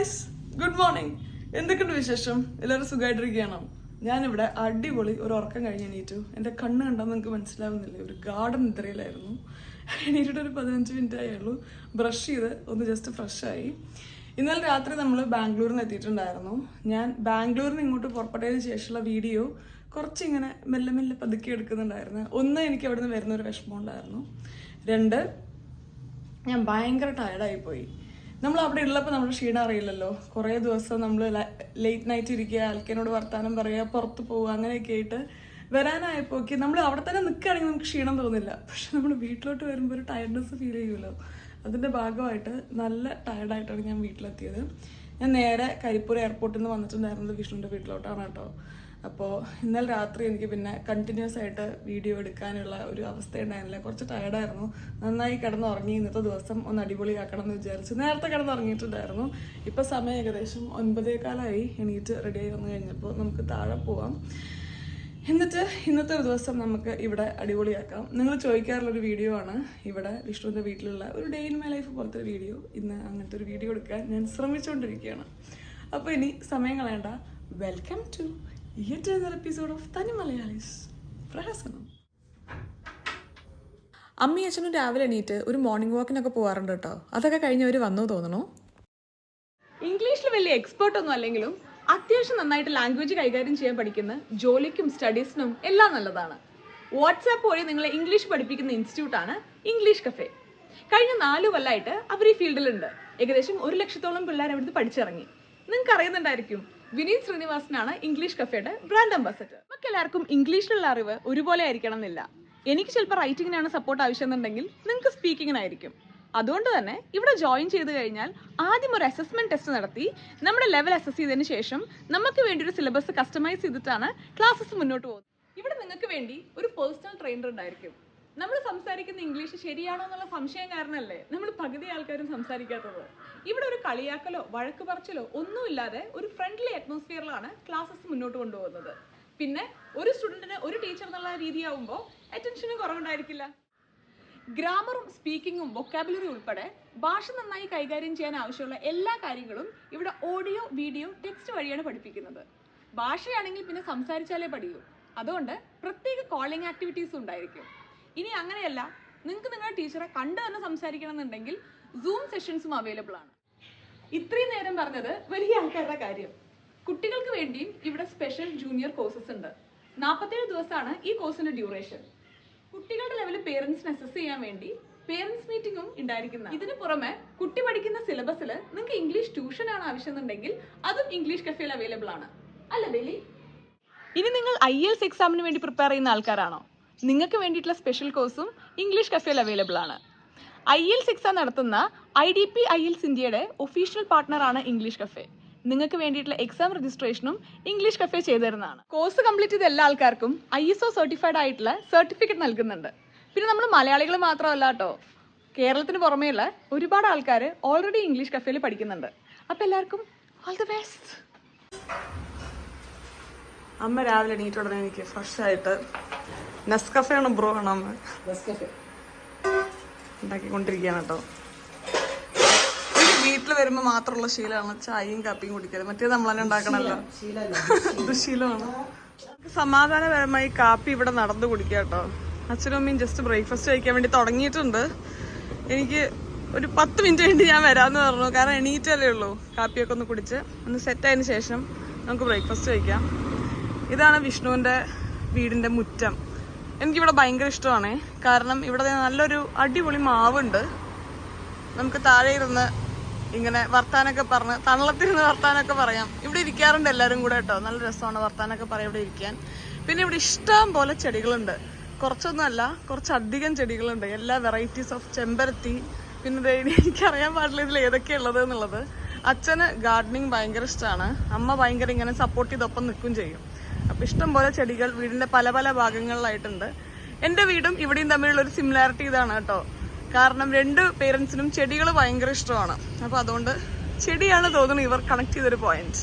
Guys good morning. എന്തൊക്കെയുണ്ട് വിശേഷം? എല്ലാവരും സുഖമായിട്ടിരിക്കുകയാണ് ഞാനിവിടെ അടിപൊളി ഒരു ഉറക്കം കഴിഞ്ഞ് എണീറ്റു. എന്റെ കണ്ണ് കണ്ടാൽ നിങ്ങൾക്ക് മനസ്സിലാവുന്നില്ല? ഒരു ഗാർഡൻ നിദ്രയിലായിരുന്നു. എണീറ്റിട്ട് ഒരു പതിനഞ്ച് മിനിറ്റ് ആയുള്ളൂ ബ്രഷ് ചെയ്ത് ഒന്ന് ജസ്റ്റ് ഫ്രഷായി ഇന്നലെ രാത്രി നമ്മൾ ബാംഗ്ലൂരിൽ നിന്ന് എത്തിയിട്ടുണ്ടായിരുന്നു. ഞാൻ ബാംഗ്ലൂരിൽ നിന്ന് ഇങ്ങോട്ട് പുറപ്പെട്ടതിന് ശേഷമുള്ള വീഡിയോ കുറച്ചിങ്ങനെ മെല്ലെ മെല്ലെ പതുക്കി എടുക്കുന്നുണ്ടായിരുന്നു. ഒന്ന് എനിക്ക് അവിടെ നിന്ന് വരുന്ന ഒരു വിഷമം ഉണ്ടായിരുന്നു. രണ്ട് ഞാൻ ഭയങ്കര ടയർഡായി പോയി. നമ്മൾ അവിടെ ഉള്ളപ്പോൾ നമ്മുടെ ക്ഷീണം അറിയില്ലല്ലോ. കുറേ ദിവസം നമ്മൾ ലേറ്റ് നൈറ്റ് ഇരിക്കുക അൽക്കനോട് വർത്താനം പറയുക പുറത്ത് പോവുക അങ്ങനെയൊക്കെ ആയിട്ട് വരാനായപ്പോക്ക് നമ്മൾ അവിടെ തന്നെ നിൽക്കുകയാണെങ്കിൽ നമുക്ക് ക്ഷീണം തോന്നില്ല. പക്ഷെ നമ്മൾ വീട്ടിലോട്ട് വരുമ്പോൾ ഒരു ടയർഡ്നെസ് ഫീൽ ചെയ്യുമല്ലോ. അതിന്റെ ഭാഗമായിട്ട് നല്ല ടയർഡായിട്ടാണ് ഞാൻ വീട്ടിലെത്തിയത്. ഞാൻ നേരെ കരിപ്പൂർ എയർപോർട്ടിൽ നിന്ന് വന്നിട്ടുണ്ടായിരുന്നത് വിഷ്ണുവിന്റെ വീട്ടിലോട്ടാണ് കേട്ടോ. അപ്പോൾ ഇന്നലെ രാത്രി എനിക്ക് പിന്നെ കണ്ടിന്യൂസ് ആയിട്ട് വീഡിയോ എടുക്കാനുള്ള ഒരു അവസ്ഥ ഉണ്ടായിരുന്നില്ല. കുറച്ച് ടയർഡായിരുന്നു നന്നായി കിടന്നുറങ്ങി. ഇന്നത്തെ ദിവസം ഒന്ന് അടിപൊളിയാക്കണം എന്ന് വിചാരിച്ചു. നേരത്തെ കിടന്നുറങ്ങിയിട്ടുണ്ടായിരുന്നു. ഇപ്പോൾ സമയം ഏകദേശം ഒൻപതേക്കാലായി എണീറ്റ് റെഡിയായി വന്നു കഴിഞ്ഞപ്പോൾ നമുക്ക് താഴെ പോവാം. എന്നിട്ട് ഇന്നത്തെ ഒരു ദിവസം നമുക്ക് ഇവിടെ അടിപൊളിയാക്കാം. നിങ്ങൾ ചോദിക്കാറുള്ള ഒരു വീഡിയോ ആണ്. ഇവിടെ വിഷ്ണുവിന്റെ വീട്ടിലുള്ള ഒരു ഡേ ഇൻ മൈ ലൈഫ് പോലത്തെ ഒരു വീഡിയോ ഇന്ന് അങ്ങനത്തെ ഒരു വീഡിയോ എടുക്കാൻ ഞാൻ ശ്രമിച്ചുകൊണ്ടിരിക്കുകയാണ്. അപ്പോൾ ഇനി സമയം കളയണ്ട. Welcome to yet episode of തനി മലയാളീസ് പ്രഹസനം. അമ്മയും അച്ഛനും രാവിലെ എണീറ്റ് ഒരു മോർണിംഗ് വാക്കിനൊക്കെ പോകാറുണ്ട് കേട്ടോ. അതൊക്കെ കഴിഞ്ഞ് അവർ വന്നു തോന്നണോ ഇംഗ്ലീഷിൽ വലിയ എക്സ്പേർട്ട് ഒന്നും അല്ലെങ്കിലും അത്യാവശ്യം നന്നായിട്ട് ലാംഗ്വേജ് കൈകാര്യം ചെയ്യാൻ പഠിക്കുന്ന ജോലിക്കും സ്റ്റഡീസിനും എല്ലാം നല്ലതാണ്. വാട്സാപ്പ് വഴി നിങ്ങളെ ഇംഗ്ലീഷ് പഠിപ്പിക്കുന്ന ഇൻസ്റ്റിറ്റ്യൂട്ടാണ് ഇംഗ്ലീഷ് കഫേ കഴിഞ്ഞ നാല് കൊല്ലമായിട്ട് അവർ ഈ ഫീൽഡിലുണ്ട് ഏകദേശം ഒരു ലക്ഷത്തോളം പിള്ളേർ അവിടുന്ന് പഠിച്ചിറങ്ങി. നിങ്ങൾക്ക് അറിയുന്നുണ്ടായിരിക്കും വിനീത് ശ്രീനിവാസനാണ് ഇംഗ്ലീഷ് കഫേയുടെ ബ്രാൻഡ് അംബാസഡർ നമുക്ക് എല്ലാവർക്കും ഇംഗ്ലീഷിലുള്ള അറിവ് ഒരുപോലെ ആയിരിക്കണം എന്നില്ല എനിക്ക് ചിലപ്പോൾ റൈറ്റിങ്ങിനാണ് സപ്പോർട്ട് ആവശ്യമെന്നുണ്ടെങ്കിൽ നിങ്ങൾക്ക് സ്പീക്കിങ്ങിനായിരിക്കും അതുകൊണ്ട് തന്നെ ഇവിടെ ജോയിൻ ചെയ്ത് കഴിഞ്ഞാൽ ആദ്യം ഒരു അസസ്മെന്റ് ടെസ്റ്റ് നടത്തി നമ്മുടെ ലെവൽ അസസ് ചെയ്തതിന് ശേഷം നമുക്ക് വേണ്ടി ഒരു സിലബസ് കസ്റ്റമൈസ് ചെയ്തിട്ടാണ് ക്ലാസ്സസ് മുന്നോട്ട് പോകുന്നത്. ഇവിടെ നിങ്ങൾക്ക് വേണ്ടി ഒരു പേഴ്സണൽ ട്രെയിനർ ഉണ്ടായിരിക്കും. നമ്മൾ സംസാരിക്കുന്ന ഇംഗ്ലീഷ് ശരിയാണോ എന്നുള്ള സംശയം കാരണമല്ലേ നമ്മൾ പകുതി ആൾക്കാരും സംസാരിക്കാത്തത്. ഇവിടെ ഒരു കളിയാക്കലോ വഴക്ക് പറച്ചിലോ ഒന്നുമില്ലാതെ ഒരു ഫ്രണ്ട്ലി അറ്റ്മോസ്ഫിയറിലാണ് ക്ലാസ്സസ് മുന്നോട്ട് കൊണ്ടുപോകുന്നത്. പിന്നെ ഒരു സ്റ്റുഡന്റിന് ഒരു ടീച്ചർ എന്നുള്ള രീതിയാവുമ്പോൾ അറ്റൻഷനും കുറവുണ്ടായിരിക്കില്ല. ഗ്രാമറും സ്പീക്കിങ്ങും വൊക്കാബുലറി ഉൾപ്പെടെ ഭാഷ നന്നായി കൈകാര്യം ചെയ്യാൻ ആവശ്യമുള്ള എല്ലാ കാര്യങ്ങളും ഇവിടെ ഓഡിയോ വീഡിയോ ടെക്സ്റ്റ് വഴിയാണ് പഠിപ്പിക്കുന്നത്. ഭാഷയാണെങ്കിൽ പിന്നെ സംസാരിച്ചാലേ പഠിയൂ. അതുകൊണ്ട് പ്രത്യേക കോളിംഗ് ആക്ടിവിറ്റീസ് ഉണ്ടായിരിക്കും. ഇനി അങ്ങനെയല്ല നിങ്ങൾക്ക് നിങ്ങളുടെ ടീച്ചറെ കണ്ടു തന്നെ സംസാരിക്കണം എന്നുണ്ടെങ്കിൽ സൂം സെഷൻസും അവൈലബിൾ ആണ്. ഇത്രയും നേരം പറഞ്ഞത് വലിയ ആൾക്കാരുടെ കാര്യം. കുട്ടികൾക്ക് വേണ്ടിയും ഇവിടെ സ്പെഷ്യൽ ജൂനിയർ കോഴ്സസ് ഉണ്ട്. നാൽപ്പത്തേഴ് ദിവസമാണ് ഈ കോഴ്സിന്റെ ഡ്യൂറേഷൻ കുട്ടികളുടെ ലെവലിൽ പേരൻസിന് അസസ് ചെയ്യാൻ വേണ്ടി പേരൻസ് മീറ്റിംഗും ഉണ്ടായിരിക്കുന്ന. ഇതിന് പുറമെ കുട്ടി പഠിക്കുന്ന സിലബസിൽ നിങ്ങൾക്ക് ഇംഗ്ലീഷ് ട്യൂഷൻ ആണ് ആവശ്യമെന്നുണ്ടെങ്കിൽ അതും ഇംഗ്ലീഷ് കഫേയിൽ അവൈലബിൾ ആണ്. അല്ല ബെലി? ഇനി നിങ്ങൾ ഐ എൽസ് എക്സാമിന് വേണ്ടി പ്രിപ്പയർ ചെയ്യുന്ന ആൾക്കാരാണോ? നിങ്ങൾക്ക് വേണ്ടിയിട്ടുള്ള സ്പെഷ്യൽ കോഴ്സും ഇംഗ്ലീഷ് കഫേയിൽ അവൈലബിൾ ആണ്. ഐ എൽസ് എക്സാം നടത്തുന്ന I D P IELTS ഇന്ത്യയുടെ ഒഫീഷ്യൽ പാർട്ട്ണറാണ് ഇംഗ്ലീഷ് കഫേ നിങ്ങൾക്ക് വേണ്ടിയിട്ടുള്ള എക്സാം രജിസ്ട്രേഷനും ഇംഗ്ലീഷ് കഫേ ചെയ്തു തരുന്നതാണ് കോഴ്സ് കംപ്ലീറ്റ് ചെയ്ത എല്ലാ ആൾക്കാർക്കും ഐ എസ് ഒ സർട്ടിഫൈഡ് ആയിട്ടുള്ള സർട്ടിഫിക്കറ്റ് നൽകുന്നുണ്ട്. പിന്നെ നമ്മൾ മലയാളികൾ മാത്രമല്ല കേട്ടോ. കേരളത്തിന് പുറമേയുള്ള ഒരുപാട് ആൾക്കാർ ഓൾറെഡി ഇംഗ്ലീഷ് കഫേയിൽ പഠിക്കുന്നുണ്ട്. അപ്പോൾ എല്ലാവർക്കും ഓൾ ദി ബെസ്റ്റ് അമ്മ രാവിലെ എണീറ്റ് ഉടനെ എനിക്ക് ഫ്രഷ് ആയിട്ട് നെസ്കഫേ ആണ് ബ്രോ ആണ് അമ്മ. ഉണ്ടാക്കിക്കൊണ്ടിരിക്കുകയാണ് കേട്ടോ. വീട്ടിൽ വരുമ്പോൾ മാത്രമുള്ള ശീലമാണ് ചായയും കാപ്പിയും കുടിക്കൽ. മറ്റേ നമ്മൾ തന്നെ ഇത് ശീലമാണ്. സമാധാനപരമായി കാപ്പി ഇവിടെ നടന്നു കുടിക്കുക കേട്ടോ. അച്ഛനും അമ്മയും ജസ്റ്റ് ബ്രേക്ക്ഫാസ്റ്റ് കഴിക്കാൻ വേണ്ടി തുടങ്ങിയിട്ടുണ്ട്. എനിക്ക് ഒരു പത്ത് മിനിറ്റ് വേണ്ടി ഞാൻ വരാമെന്ന് പറഞ്ഞു. കാരണം എണീറ്റല്ലേ ഉള്ളൂ. കാപ്പിയൊക്കെ ഒന്ന് കുടിച്ച് ഒന്ന് സെറ്റ് ആയതിനു ശേഷം നമുക്ക് ബ്രേക്ക്ഫാസ്റ്റ് കഴിക്കാം. ഇതാണ് വിഷ്ണുവിന്റെ വീടിന്റെ മുറ്റം. എനിക്കിവിടെ ഭയങ്കര ഇഷ്ടമാണ്. കാരണം ഇവിടെ നല്ലൊരു അടിപൊളി മാവുണ്ട്. നമുക്ക് താഴെ ഇരുന്ന് ഇങ്ങനെ വർത്താനൊക്കെ പറഞ്ഞ് തണലത്തിരുന്ന് വർത്താനൊക്കെ പറയാം. ഇവിടെ ഇരിക്കാറുണ്ട് എല്ലാവരും കൂടെ കേട്ടോ. നല്ല രസമാണ് വർത്താനൊക്കെ പറയാം ഇവിടെ ഇരിക്കാൻ. പിന്നെ ഇവിടെ ഇഷ്ടം പോലെ ചെടികളുണ്ട്. കുറച്ചൊന്നുമല്ല കുറച്ചധികം ചെടികളുണ്ട്. എല്ലാ വെറൈറ്റീസ് ഓഫ് ചെമ്പരത്തി. പിന്നെ എനിക്കറിയാൻ പാടില്ല ഇതിൽ ഏതൊക്കെയാണ് ഉള്ളത് എന്നുള്ളത്. അച്ഛന് ഗാർഡനിങ് ഭയങ്കര ഇഷ്ടമാണ്. അമ്മ ഭയങ്കര ഇങ്ങനെ സപ്പോർട്ട് ചെയ്തൊപ്പം നിൽക്കും ചെയ്യും. അപ്പം ഇഷ്ടം പോലെ ചെടികൾ വീടിന്റെ പല പല ഭാഗങ്ങളിലായിട്ടുണ്ട്. എന്റെ വീടും ഇവിടെയും തമ്മിലുള്ള ഒരു സിമിലാരിറ്റി ഇതാണ് കേട്ടോ. കാരണം രണ്ട് പേരൻസിനും ചെടികൾ ഭയങ്കര ഇഷ്ടമാണ്. അപ്പൊ അതുകൊണ്ട് ചെടിയാണ് തോന്നുന്നത് ഇവർ കണക്ട് ചെയ്തൊരു പോയിന്റ്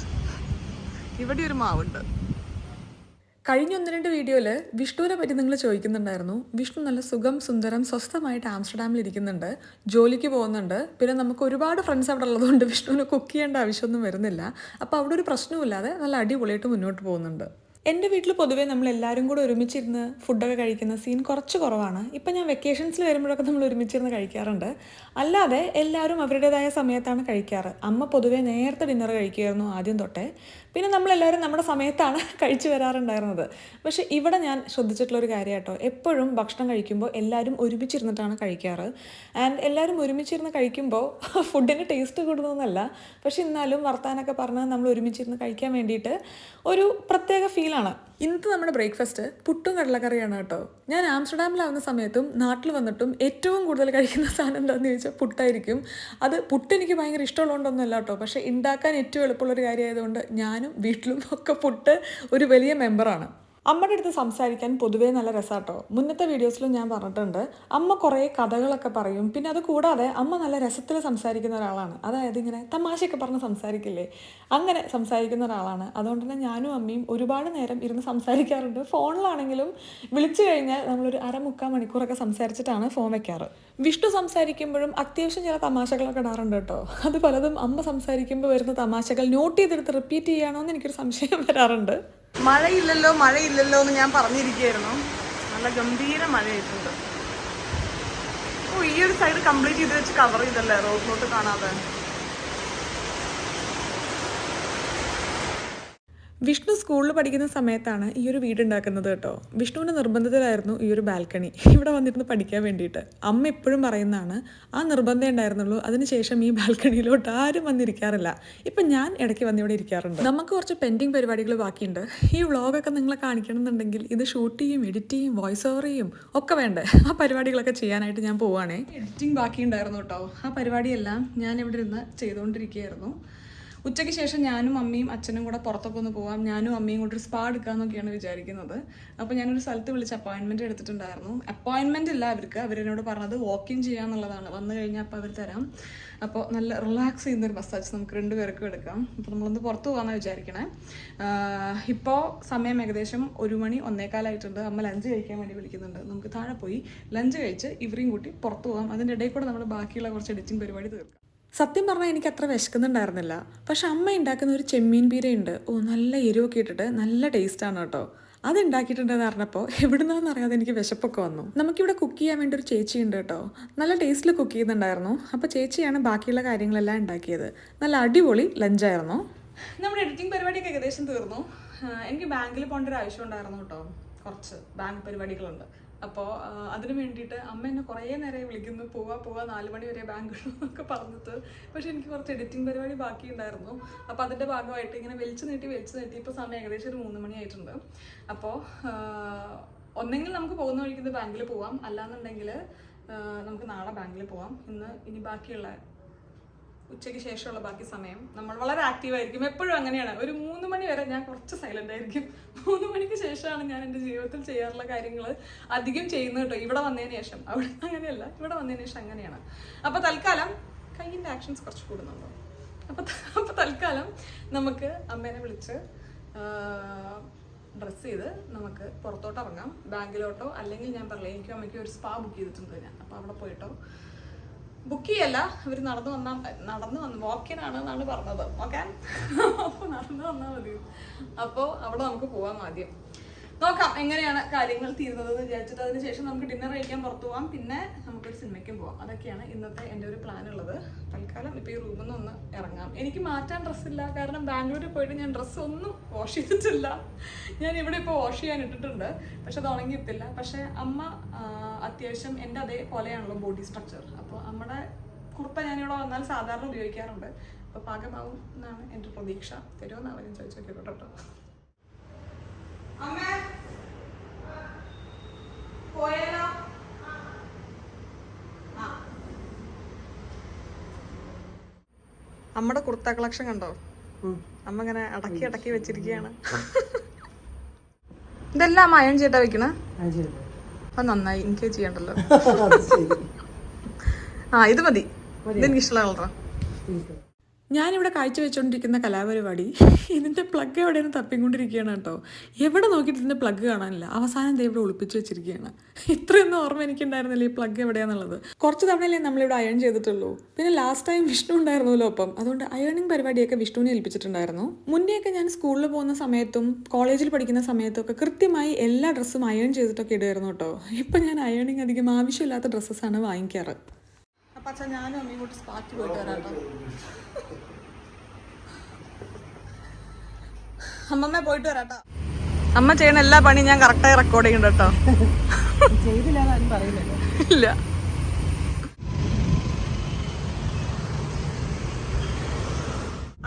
ഇവിടെ ഒരു മാവുണ്ട്. കഴിഞ്ഞ ഒന്ന് രണ്ട് വീഡിയോയിൽ വിഷ്ണുവിനെ പറ്റി നിങ്ങൾ ചോദിക്കുന്നുണ്ടായിരുന്നു. വിഷ്ണു നല്ല സുഖം സുന്ദരം സ്വസ്ഥമായിട്ട് ആംസ്റ്റർഡാമിൽ ഇരിക്കുന്നുണ്ട്. ജോലിക്ക് പോകുന്നുണ്ട്. പിന്നെ നമുക്ക് ഒരുപാട് ഫ്രണ്ട്സ് അവിടെ ഉള്ളതുകൊണ്ട് വിഷ്ണുവിന് കുക്ക് ചെയ്യേണ്ട ആവശ്യമൊന്നും വരുന്നില്ല. അപ്പോൾ അവിടെ ഒരു പ്രശ്നവുമില്ലാതെ നല്ല അടിപൊളിയായിട്ട് മുന്നോട്ട് പോകുന്നുണ്ട്. എന്റെ വീട്ടിൽ പൊതുവേ നമ്മൾ എല്ലാവരും കൂടെ ഒരുമിച്ചിരുന്ന് ഫുഡൊക്കെ കഴിക്കുന്ന സീൻ കുറച്ച് കുറവാണ്. ഇപ്പം ഞാൻ വെക്കേഷൻസിൽ വരുമ്പോഴൊക്കെ നമ്മൾ ഒരുമിച്ചിരുന്ന് കഴിക്കാറുണ്ട്. അല്ലാതെ എല്ലാവരും അവരുടേതായ സമയത്താണ് കഴിക്കാറ്. അമ്മ പൊതുവേ നേരത്തെ ഡിന്നർ കഴിക്കുമായിരുന്നു ആദ്യം തൊട്ടേ. പിന്നെ നമ്മളെല്ലാവരും നമ്മുടെ സമയത്താണ് കഴിച്ചു വരാറുണ്ടായിരുന്നത്. പക്ഷെ ഇവിടെ ഞാൻ ശ്രദ്ധിച്ചിട്ടുള്ള ഒരു കേട്ടോ എപ്പോഴും ഭക്ഷണം കഴിക്കുമ്പോൾ എല്ലാവരും ഒരുമിച്ചിരുന്നിട്ടാണ് കഴിക്കാറ്. ആൻഡ് എല്ലാവരും ഒരുമിച്ചിരുന്ന് കഴിക്കുമ്പോൾ ഫുഡിന് ടേസ്റ്റ് കൂടുന്നതെന്നല്ല പക്ഷെ എന്നാലും വർത്താനൊക്കെ പറഞ്ഞാൽ നമ്മൾ ഒരുമിച്ചിരുന്ന് കഴിക്കാൻ വേണ്ടിയിട്ട് ഒരു പ്രത്യേക ഫീലാണ്. ഇന്നത്തെ നമ്മുടെ ബ്രേക്ക്ഫാസ്റ്റ് പുട്ടും കടലക്കറിയാണ് കേട്ടോ. ഞാൻ ആംസ്റ്റർഡാമിലാവുന്ന സമയത്തും നാട്ടിൽ വന്നിട്ടും ഏറ്റവും കൂടുതൽ കഴിക്കുന്ന സാധനം എന്താണെന്ന് ചോദിച്ചാൽ പുട്ടായിരിക്കും. അത് പുട്ട് എനിക്ക് ഭയങ്കര ഇഷ്ടമുള്ളതുകൊണ്ടൊന്നുമല്ല കേട്ടോ. പക്ഷേ ഉണ്ടാക്കാൻ ഏറ്റവും എളുപ്പമുള്ളൊരു കാര്യമായതുകൊണ്ട് ഞാനും വീട്ടിലും ഒക്കെ പുട്ട് ഒരു വലിയ മെമ്പറാണ് അമ്മയുടെ അടുത്ത് സംസാരിക്കാൻ പൊതുവേ നല്ല രസാട്ടോ. മുന്നത്തെ വീഡിയോസിലും ഞാൻ പറഞ്ഞിട്ടുണ്ട്. അമ്മ കുറേ കഥകളൊക്കെ പറയും. പിന്നെ അത് കൂടാതെ അമ്മ നല്ല രസത്തിൽ സംസാരിക്കുന്ന ഒരാളാണ്. അതായത് ഇങ്ങനെ തമാശയൊക്കെ പറഞ്ഞ് സംസാരിക്കില്ലേ? അങ്ങനെ സംസാരിക്കുന്ന ഒരാളാണ്. അതുകൊണ്ട് തന്നെ ഞാനും അമ്മയും ഒരുപാട് നേരം ഇരുന്ന് സംസാരിക്കാറുണ്ട്. ഫോണിലാണെങ്കിലും വിളിച്ചു കഴിഞ്ഞാൽ നമ്മളൊരു അരമുക്കാൽ മണിക്കൂറൊക്കെ സംസാരിച്ചിട്ടാണ് ഫോൺ വെക്കാറ്. വിഷ്ണു സംസാരിക്കുമ്പോഴും അത്യാവശ്യം ചില തമാശകളൊക്കെ ഇടാറുണ്ട് കേട്ടോ. അത് പലതും അമ്മ സംസാരിക്കുമ്പോൾ വരുന്ന തമാശകൾ നോട്ട് ചെയ്തെടുത്ത് റിപ്പീറ്റ് ചെയ്യണോ എന്ന് എനിക്കൊരു സംശയം വരാറുണ്ട്. മഴയില്ലല്ലോ മഴയില്ലല്ലോ എന്ന് ഞാൻ പറഞ്ഞിരിക്കുകയായിരുന്നു. നല്ല ഗംഭീര മഴയായിട്ടുണ്ട്. ഓ ഈ ഒരു സൈഡ് കംപ്ലീറ്റ് ചെയ്ത് വെച്ച് കവർ ചെയ്തല്ലേ? റോഡിലോട്ട് കാണാതെ. വിഷ്ണു സ്കൂളിൽ പഠിക്കുന്ന സമയത്താണ് ഈ ഒരു വീട് ഉണ്ടാക്കുന്നത് കേട്ടോ. വിഷ്ണുവിന്റെ നിർബന്ധത്തിലായിരുന്നു ഈ ഒരു ബാൽക്കണി. ഇവിടെ വന്നിരുന്ന് പഠിക്കാൻ വേണ്ടിയിട്ട്. അമ്മ എപ്പോഴും പറയുന്നതാണ് ആ നിർബന്ധം ഉണ്ടായിരുന്നുള്ളൂ. അതിനുശേഷം ഈ ബാൽക്കണിയിലോട്ട് ആരും വന്നിരിക്കാറില്ല. ഇപ്പം ഞാൻ ഇടയ്ക്ക് വന്ന് ഇവിടെ ഇരിക്കാറുണ്ട്. നമുക്ക് കുറച്ച് പെൻഡിങ് പരിപാടികൾ ബാക്കിയുണ്ട്. ഈ വ്ളോഗൊക്കെ നിങ്ങളെ കാണിക്കണം എന്നുണ്ടെങ്കിൽ ഇത് ഷൂട്ട് ചെയ്യും എഡിറ്റ് ചെയ്യും വോയിസ് ഓവർ ചെയ്യും ഒക്കെ വേണ്ടേ? ആ പരിപാടികളൊക്കെ ചെയ്യാനായിട്ട് ഞാൻ പോവാണേ എഡിറ്റിംഗ് ബാക്കിയുണ്ടായിരുന്നു കേട്ടോ. ആ പരിപാടിയെല്ലാം ഞാൻ ഇവിടെ ഇരുന്ന് ചെയ്തുകൊണ്ടിരിക്കുകയായിരുന്നു. ഉച്ചയ്ക്ക് ശേഷം ഞാനും അമ്മയും അച്ഛനും കൂടെ പുറത്തൊക്കെ ഒന്ന് പോകാം ഞാനും അമ്മയും കൂടെ ഒരു സ്പാ എടുക്കാമെന്നൊക്കെയാണ് വിചാരിക്കുന്നത്. അപ്പോൾ ഞാനൊരു സ്ഥലത്ത് വിളിച്ച് അപ്പോയിൻമെന്റ് എടുത്തിട്ടുണ്ടായിരുന്നു. അപ്പോയിൻമെന്റ് ഇല്ല അവർക്ക്. അവരെന്നോട് പറഞ്ഞത് വാക്കിൻ ചെയ്യാന്നുള്ളതാണ്. വന്നു കഴിഞ്ഞാൽ അപ്പോൾ അവർ തരാം. അപ്പോൾ നല്ല റിലാക്സ് ചെയ്യുന്ന ഒരു മസാജ് നമുക്ക് രണ്ടുപേർക്കും എടുക്കാം. അപ്പോൾ നമ്മളൊന്ന് പുറത്ത് പോകാമെന്നാണ് വിചാരിക്കണേ. ഇപ്പോൾ സമയം ഏകദേശം ഒരു മണി ഒന്നേക്കാലായിട്ടുണ്ട് അമ്മ ലഞ്ച് കഴിക്കാൻ വേണ്ടി വിളിക്കുന്നുണ്ട്. നമുക്ക് താഴെ പോയി ലഞ്ച് കഴിച്ച് ഇവരെയും കൂട്ടി പുറത്ത് പോകാം അതിന്റെ ഇടയിൽ കൂടെ നമ്മൾ ബാക്കിയുള്ള കുറച്ച് എഡിറ്റിംഗ് പരിപാടി തീർക്കാം. സത്യം പറഞ്ഞാൽ എനിക്ക് അത്ര വിശക്കുന്നുണ്ടായിരുന്നില്ല. പക്ഷെ അമ്മ ഉണ്ടാക്കുന്ന ഒരു ചെമ്മീൻ പീരയുണ്ട് ഓ നല്ല എരിവൊക്കെ ഇട്ടിട്ട് നല്ല ടേസ്റ്റാണ് കേട്ടോ. അത് ഉണ്ടാക്കിയിട്ടുണ്ടെന്ന് പറഞ്ഞപ്പോൾ എവിടുന്നാന്ന് അറിയാതെ എനിക്ക് വിശപ്പൊക്കെ വന്നു. നമുക്കിവിടെ കുക്ക് ചെയ്യാൻ വേണ്ടി ഒരു ചേച്ചി ഉണ്ട് കേട്ടോ. നല്ല ടേസ്റ്റിൽ കുക്ക് ചെയ്യുന്നുണ്ടായിരുന്നു. അപ്പോൾ ചേച്ചിയാണ് ബാക്കിയുള്ള കാര്യങ്ങളെല്ലാം ഉണ്ടാക്കിയത് നല്ല അടിപൊളി ലഞ്ചായിരുന്നു. നമ്മുടെ എഡിറ്റിംഗ് പരിപാടിയൊക്കെ ഏകദേശം തീർന്നു. എനിക്ക് ബാങ്കിൽ പോകേണ്ട ഒരു ആവശ്യം ഉണ്ടായിരുന്നു കേട്ടോ. കുറച്ച് ബാങ്ക് പരിപാടികളുണ്ട്. അപ്പോൾ അതിന് വേണ്ടിയിട്ട് അമ്മ എന്നെ കുറേ നേരം വിളിക്കുന്നു. പോവാ പോവാ നാല് മണി വരെ ബാങ്കിൽ എന്നൊക്കെ പറഞ്ഞിട്ട്. പക്ഷെ എനിക്ക് കുറച്ച് എഡിറ്റിംഗ് പരിപാടി ബാക്കി ഉണ്ടായിരുന്നു. അപ്പോൾ അതിന്റെ ഭാഗമായിട്ട് ഇങ്ങനെ വലിച്ചു നീട്ടി വലിച്ചു നീട്ടി. ഇപ്പോൾ സമയം ഏകദേശം ഒരു മൂന്ന് മണിയായിട്ടുണ്ട് അപ്പോൾ ഒന്നെങ്കിൽ നമുക്ക് പോകുന്ന വഴിക്ക് ബാങ്കിൽ പോവാം. അല്ലാന്നുണ്ടെങ്കിൽ നമുക്ക് നാളെ ബാങ്കിൽ പോവാം. ഇന്ന് ഇനി ബാക്കിയുള്ള ഉച്ചയ്ക്ക് ശേഷമുള്ള ബാക്കി സമയം നമ്മൾ വളരെ ആക്റ്റീവ് ആയിരിക്കും. എപ്പോഴും അങ്ങനെയാണ്. ഒരു മൂന്ന് മണി വരെ ഞാൻ കുറച്ച് സൈലന്റ് ആയിരിക്കും. മൂന്ന് മണിക്ക് ശേഷമാണ് ഞാൻ എന്റെ ജീവിതത്തിൽ ചെയ്യാറുള്ള കാര്യങ്ങൾ അധികം ചെയ്യുന്നത് കേട്ടോ. ഇവിടെ വന്നതിന് ശേഷം. അവിടെ അങ്ങനെയല്ല. ഇവിടെ വന്നതിന് ശേഷം അങ്ങനെയാണ്. അപ്പോൾ തൽക്കാലം കയ്യിന്റെ ആക്ഷൻസ് കുറച്ച് കൂടുന്നുണ്ടോ? അപ്പോൾ അപ്പോൾ തൽക്കാലം നമുക്ക് അമ്മേനെ വിളിച്ച് ഡ്രസ്സ് ചെയ്ത് നമുക്ക് പുറത്തോട്ട് ഇറങ്ങാം. ബാങ്കിലോട്ടോ അല്ലെങ്കിൽ ഞാൻ പറഞ്ഞില്ല എനിക്കും അമ്മയ്ക്ക് ഒരു സ്പാ ബുക്ക് ചെയ്തിട്ടുണ്ട് ഞാൻ. അപ്പോൾ അവിടെ പോയിട്ടോ. ബുക്ക് ചെയ്യല്ല. ഇവർ നടന്നു വന്നാൽ നടന്നു വന്ന് വാക്കിനാണ് എന്നാണ് പറഞ്ഞത്. ഓക്കെ അപ്പോൾ നടന്നു വന്നാൽ മതി. അപ്പോൾ അവിടെ നമുക്ക് പോവാം ആദ്യം. നോക്കാം എങ്ങനെയാണ് കാര്യങ്ങൾ തീരുന്നത് എന്ന് വിചാരിച്ചിട്ട് അതിന് ശേഷം നമുക്ക് ഡിന്നർ കഴിക്കാൻ പുറത്തു പോവാം. പിന്നെ നമുക്കൊരു സിനിമയ്ക്കും പോവാം. അതൊക്കെയാണ് ഇന്നത്തെ എന്റെ ഒരു പ്ലാൻ ഉള്ളത്. തൽക്കാലം ഇപ്പോൾ ഈ റൂമിൽ നിന്ന് ഇറങ്ങാം. എനിക്ക് മാറ്റാൻ ഡ്രസ്സില്ല കാരണം ബാംഗ്ലൂരിൽ പോയിട്ട് ഞാൻ ഡ്രസ്സ് ഒന്നും വാഷ് ചെയ്തിട്ടില്ല. ഞാൻ ഇവിടെ ഇപ്പോൾ വാഷ് ചെയ്യാൻ ഇട്ടിട്ടുണ്ട്. പക്ഷെ അത് ഉണങ്ങിയിട്ടില്ല. പക്ഷേ അമ്മ അത്യാവശ്യം എന്റെ അതേപോലെയാണല്ലോ ബോഡി സ്ട്രക്ചർ അപ്പോൾ നമ്മുടെ കുർത്ത ഞാനിവിടെ വന്നാൽ സാധാരണ ഉപയോഗിക്കാറുണ്ട്. അപ്പോൾ പാകമാവും എന്നാണ് എന്റെ പ്രതീക്ഷ. തരുമെന്ന് ഞാൻ ചോദിച്ചു നോക്കിക്കോട്ടെ കേട്ടോ. പോയാലോ? അമ്മയുടെ കുർത്ത കളക്ഷൻ കണ്ടോ? അമ്മ ഇങ്ങനെ അടക്കി അടക്കി വെച്ചിരിക്കുകയാണ്. ഇതെല്ലാം അയൺ ചെയ്താ വെക്കണേ? അപ്പൊ നന്നായി എനിക്ക് ചെയ്യണ്ടല്ലോ. ആ ഇത് മതി. ഇതെനിക്ക് ഇഷ്ടമുള്ള കളറാ. ഞാനിവിടെ കാഴ്ചവെച്ചുകൊണ്ടിരിക്കുന്ന കലാപരിപാടി ഇതിന്റെ പ്ലഗ് എവിടെയാണ് തപ്പിക്കൊണ്ടിരിക്കുകയാണ് കേട്ടോ. എവിടെ നോക്കിയിട്ട് ഇതിന്റെ പ്ലഗ് കാണാനില്ല. അവസാനം ദേ ഇവിടെ ഒളിപ്പിച്ച് വെച്ചിരിക്കുകയാണ്. ഇത്രയൊന്നും ഓർമ്മ എനിക്കുണ്ടായിരുന്നില്ല ഈ പ്ലഗ് എവിടെയാണെന്നുള്ളത് കുറച്ച് തവണയല്ലേ നമ്മളിവിടെ അയൺ ചെയ്തിട്ടുള്ളൂ. പിന്നെ ലാസ്റ്റ് ടൈം വിഷ്ണു ഉണ്ടായിരുന്നല്ലോ ഒപ്പം. അതുകൊണ്ട് അയണിങ് പരിപാടിയൊക്കെ വിഷ്ണുവിനെ ഏൽപ്പിച്ചിട്ടുണ്ടായിരുന്നു. മുന്നേയൊക്കെ ഞാൻ സ്കൂളിൽ പോകുന്ന സമയത്തും കോളേജിൽ പഠിക്കുന്ന സമയത്തും ഒക്കെ കൃത്യമായി എല്ലാ ഡ്രസ്സും അയൺ ചെയ്തിട്ടൊക്കെ ഇടുമായിരുന്നു കേട്ടോ. ഇപ്പം ഞാൻ അയണിങ് അധികം ആവശ്യമില്ലാത്ത ഡ്രസ്സസ്സാണ് വാങ്ങിക്കാറ്. അച്ഛാ ഞാനും അമ്മയും കൂട്ടി സ്പാക്കി പോയിട്ട് വരാട്ടോ. അമ്മമ്മ പോയിട്ട് വരാട്ടോ. അമ്മ ചെയ്യുന്ന എല്ലാ പണിയും ഞാൻ കറക്റ്റായി റെക്കോർഡ് ചെയ്യുന്നുണ്ട് കേട്ടോ. ഇല്ല.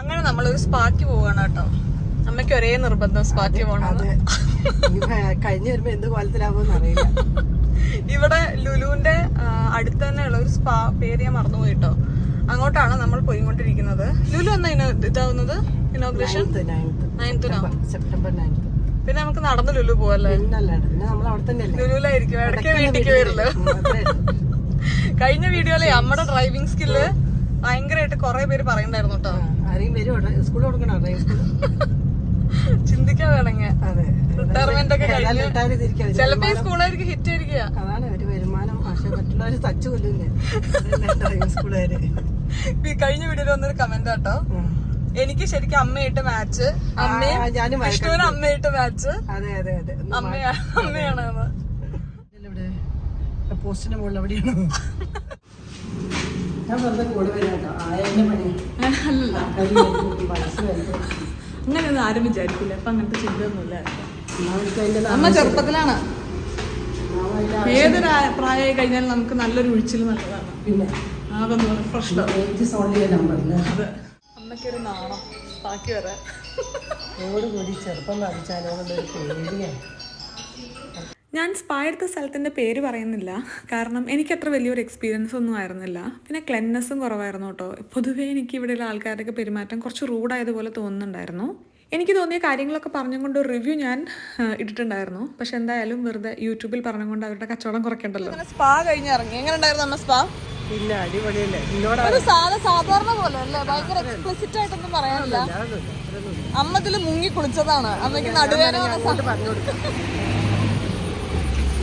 അങ്ങനെ നമ്മളൊരു സ്പാക്ക് പോവാണ് കേട്ടോ. അമ്മയ്ക്ക് ഒരേ നിർബന്ധം സ്പാക്ക് പോകണം കഴിഞ്ഞ വരുമ്പോ എന്ത് കോലത്തിലാവുമെന്ന് അറിയില്ല. ഇവിടെ ലുലുവിന്റെ അടുത്ത് തന്നെയുള്ള ഒരു സ്പാ പേര് ഞാൻ മറന്നുപോയി കേട്ടോ അങ്ങോട്ടാണ് നമ്മൾ പോയിക്കൊണ്ടിരിക്കുന്നത്. ലുലു എന്നാ ഇതാവുന്നത്? ഇനോഗ്രേഷൻ നയൻത്തിനോ സെപ്റ്റംബർ നയൻത്ത് പിന്നെ നമുക്ക് നടന്ന് ലുലു പോവല്ലേ? ലുലുലായിരിക്കും ഇടയ്ക്ക് വീട്ടിലേക്ക് വരില്ല കഴിഞ്ഞ വീഡിയോയിലെ നമ്മുടെ ഡ്രൈവിംഗ് സ്കില്ല് ഭയങ്കരമായിട്ട് കുറെ പേര് പറയണ്ടായിരുന്നു കേട്ടോ. ചിന്തിക്കാൻ വേണമെങ്കിൽ റിട്ടയർമെന്റ് ഒക്കെ കഴിഞ്ഞ് ചിലപ്പോ ഈ സ്കൂളായിരിക്കും ഹിറ്റ് ആയിരിക്കുക. അതാണ്. മറ്റുള്ളവര് തച്ചു കൊല്ലൂലേ ഡ്രൈവിംഗ് സ്കൂളുകാര്. ഈ കഴിഞ്ഞ വീഡിയോ വന്നൊരു കമന്റ് കേട്ടോ എനിക്ക് ശരിക്കും അമ്മയായിട്ട് മാച്ച് അമ്മയും വിഷ്ണുവിന് അമ്മയായിട്ട് മാച്ച് അതെ അതെ അതെ. അമ്മയാ അമ്മയാണ് പോസ്റ്റിന് ഇവിടെ പോസ്റ്റിന്റെ മുകളിൽ എവിടെയാണോ ഞാൻ വെറുതെ കൂടെ വരാം കേട്ടോ. ആയതിന്റെ പണി. അങ്ങനെയൊന്നും ആരും വിചാരിക്കില്ല അപ്പൊ അങ്ങനത്തെ ചിന്തയൊന്നുമില്ല. അമ്മ ചെറുപ്പത്തിലാണ്. ഏതൊരു ആ- പ്രായമായി കഴിഞ്ഞാൽ നമുക്ക് നല്ലൊരു ഒഴിച്ചിൽ നല്ലതാണ്. പിന്നെ? ആകൊന്നും അതെ. അമ്മയ്ക്കൊരു നാണം. ബാക്കി വരാൻ ചെറുപ്പം ബാധിച്ചാലോ എന്നുള്ളൊരു പേടിയാണ് ഞാൻ സ്പാ എടുത്ത സ്ഥലത്തിന്റെ പേര് പറയുന്നില്ല. കാരണം എനിക്ക് അത്ര വലിയൊരു എക്സ്പീരിയൻസ് ഒന്നും ആയിരുന്നില്ല. പിന്നെ ക്ലെൻനെസ്സും കുറവായിരുന്നു കേട്ടോ. പൊതുവേ എനിക്ക് ഇവിടെയുള്ള ആൾക്കാരുടെയൊക്കെ പെരുമാറ്റം കുറച്ച് റൂഡായതുപോലെ തോന്നുന്നുണ്ടായിരുന്നു. എനിക്ക് തോന്നിയ കാര്യങ്ങളൊക്കെ പറഞ്ഞുകൊണ്ട് ഒരു റിവ്യൂ ഞാൻ ഇട്ടിട്ടുണ്ടായിരുന്നു. പക്ഷെ എന്തായാലും വെറുതെ യൂട്യൂബിൽ പറഞ്ഞുകൊണ്ട് അവരുടെ കച്ചവടം കുറയ്ക്കണ്ടല്ലോ. സ്പാ കഴിഞ്ഞ് ഇറങ്ങി. എങ്ങനെ ഉണ്ടായിരുന്നു അമ്മ സ്പാ പിന്നെ അടിപൊളിയല്ലേ ഒരു സാധാ സാധാരണ പോലെ അല്ലേ ഭയങ്കര എക്സ്പ്ലിസിറ്റ് ആയിട്ടൊന്നും പറയാനില്ല. അമ്മത്തിൽ മുങ്ങി കുളിച്ചതാണ്. അമ്മയ്ക്ക് നടുവേന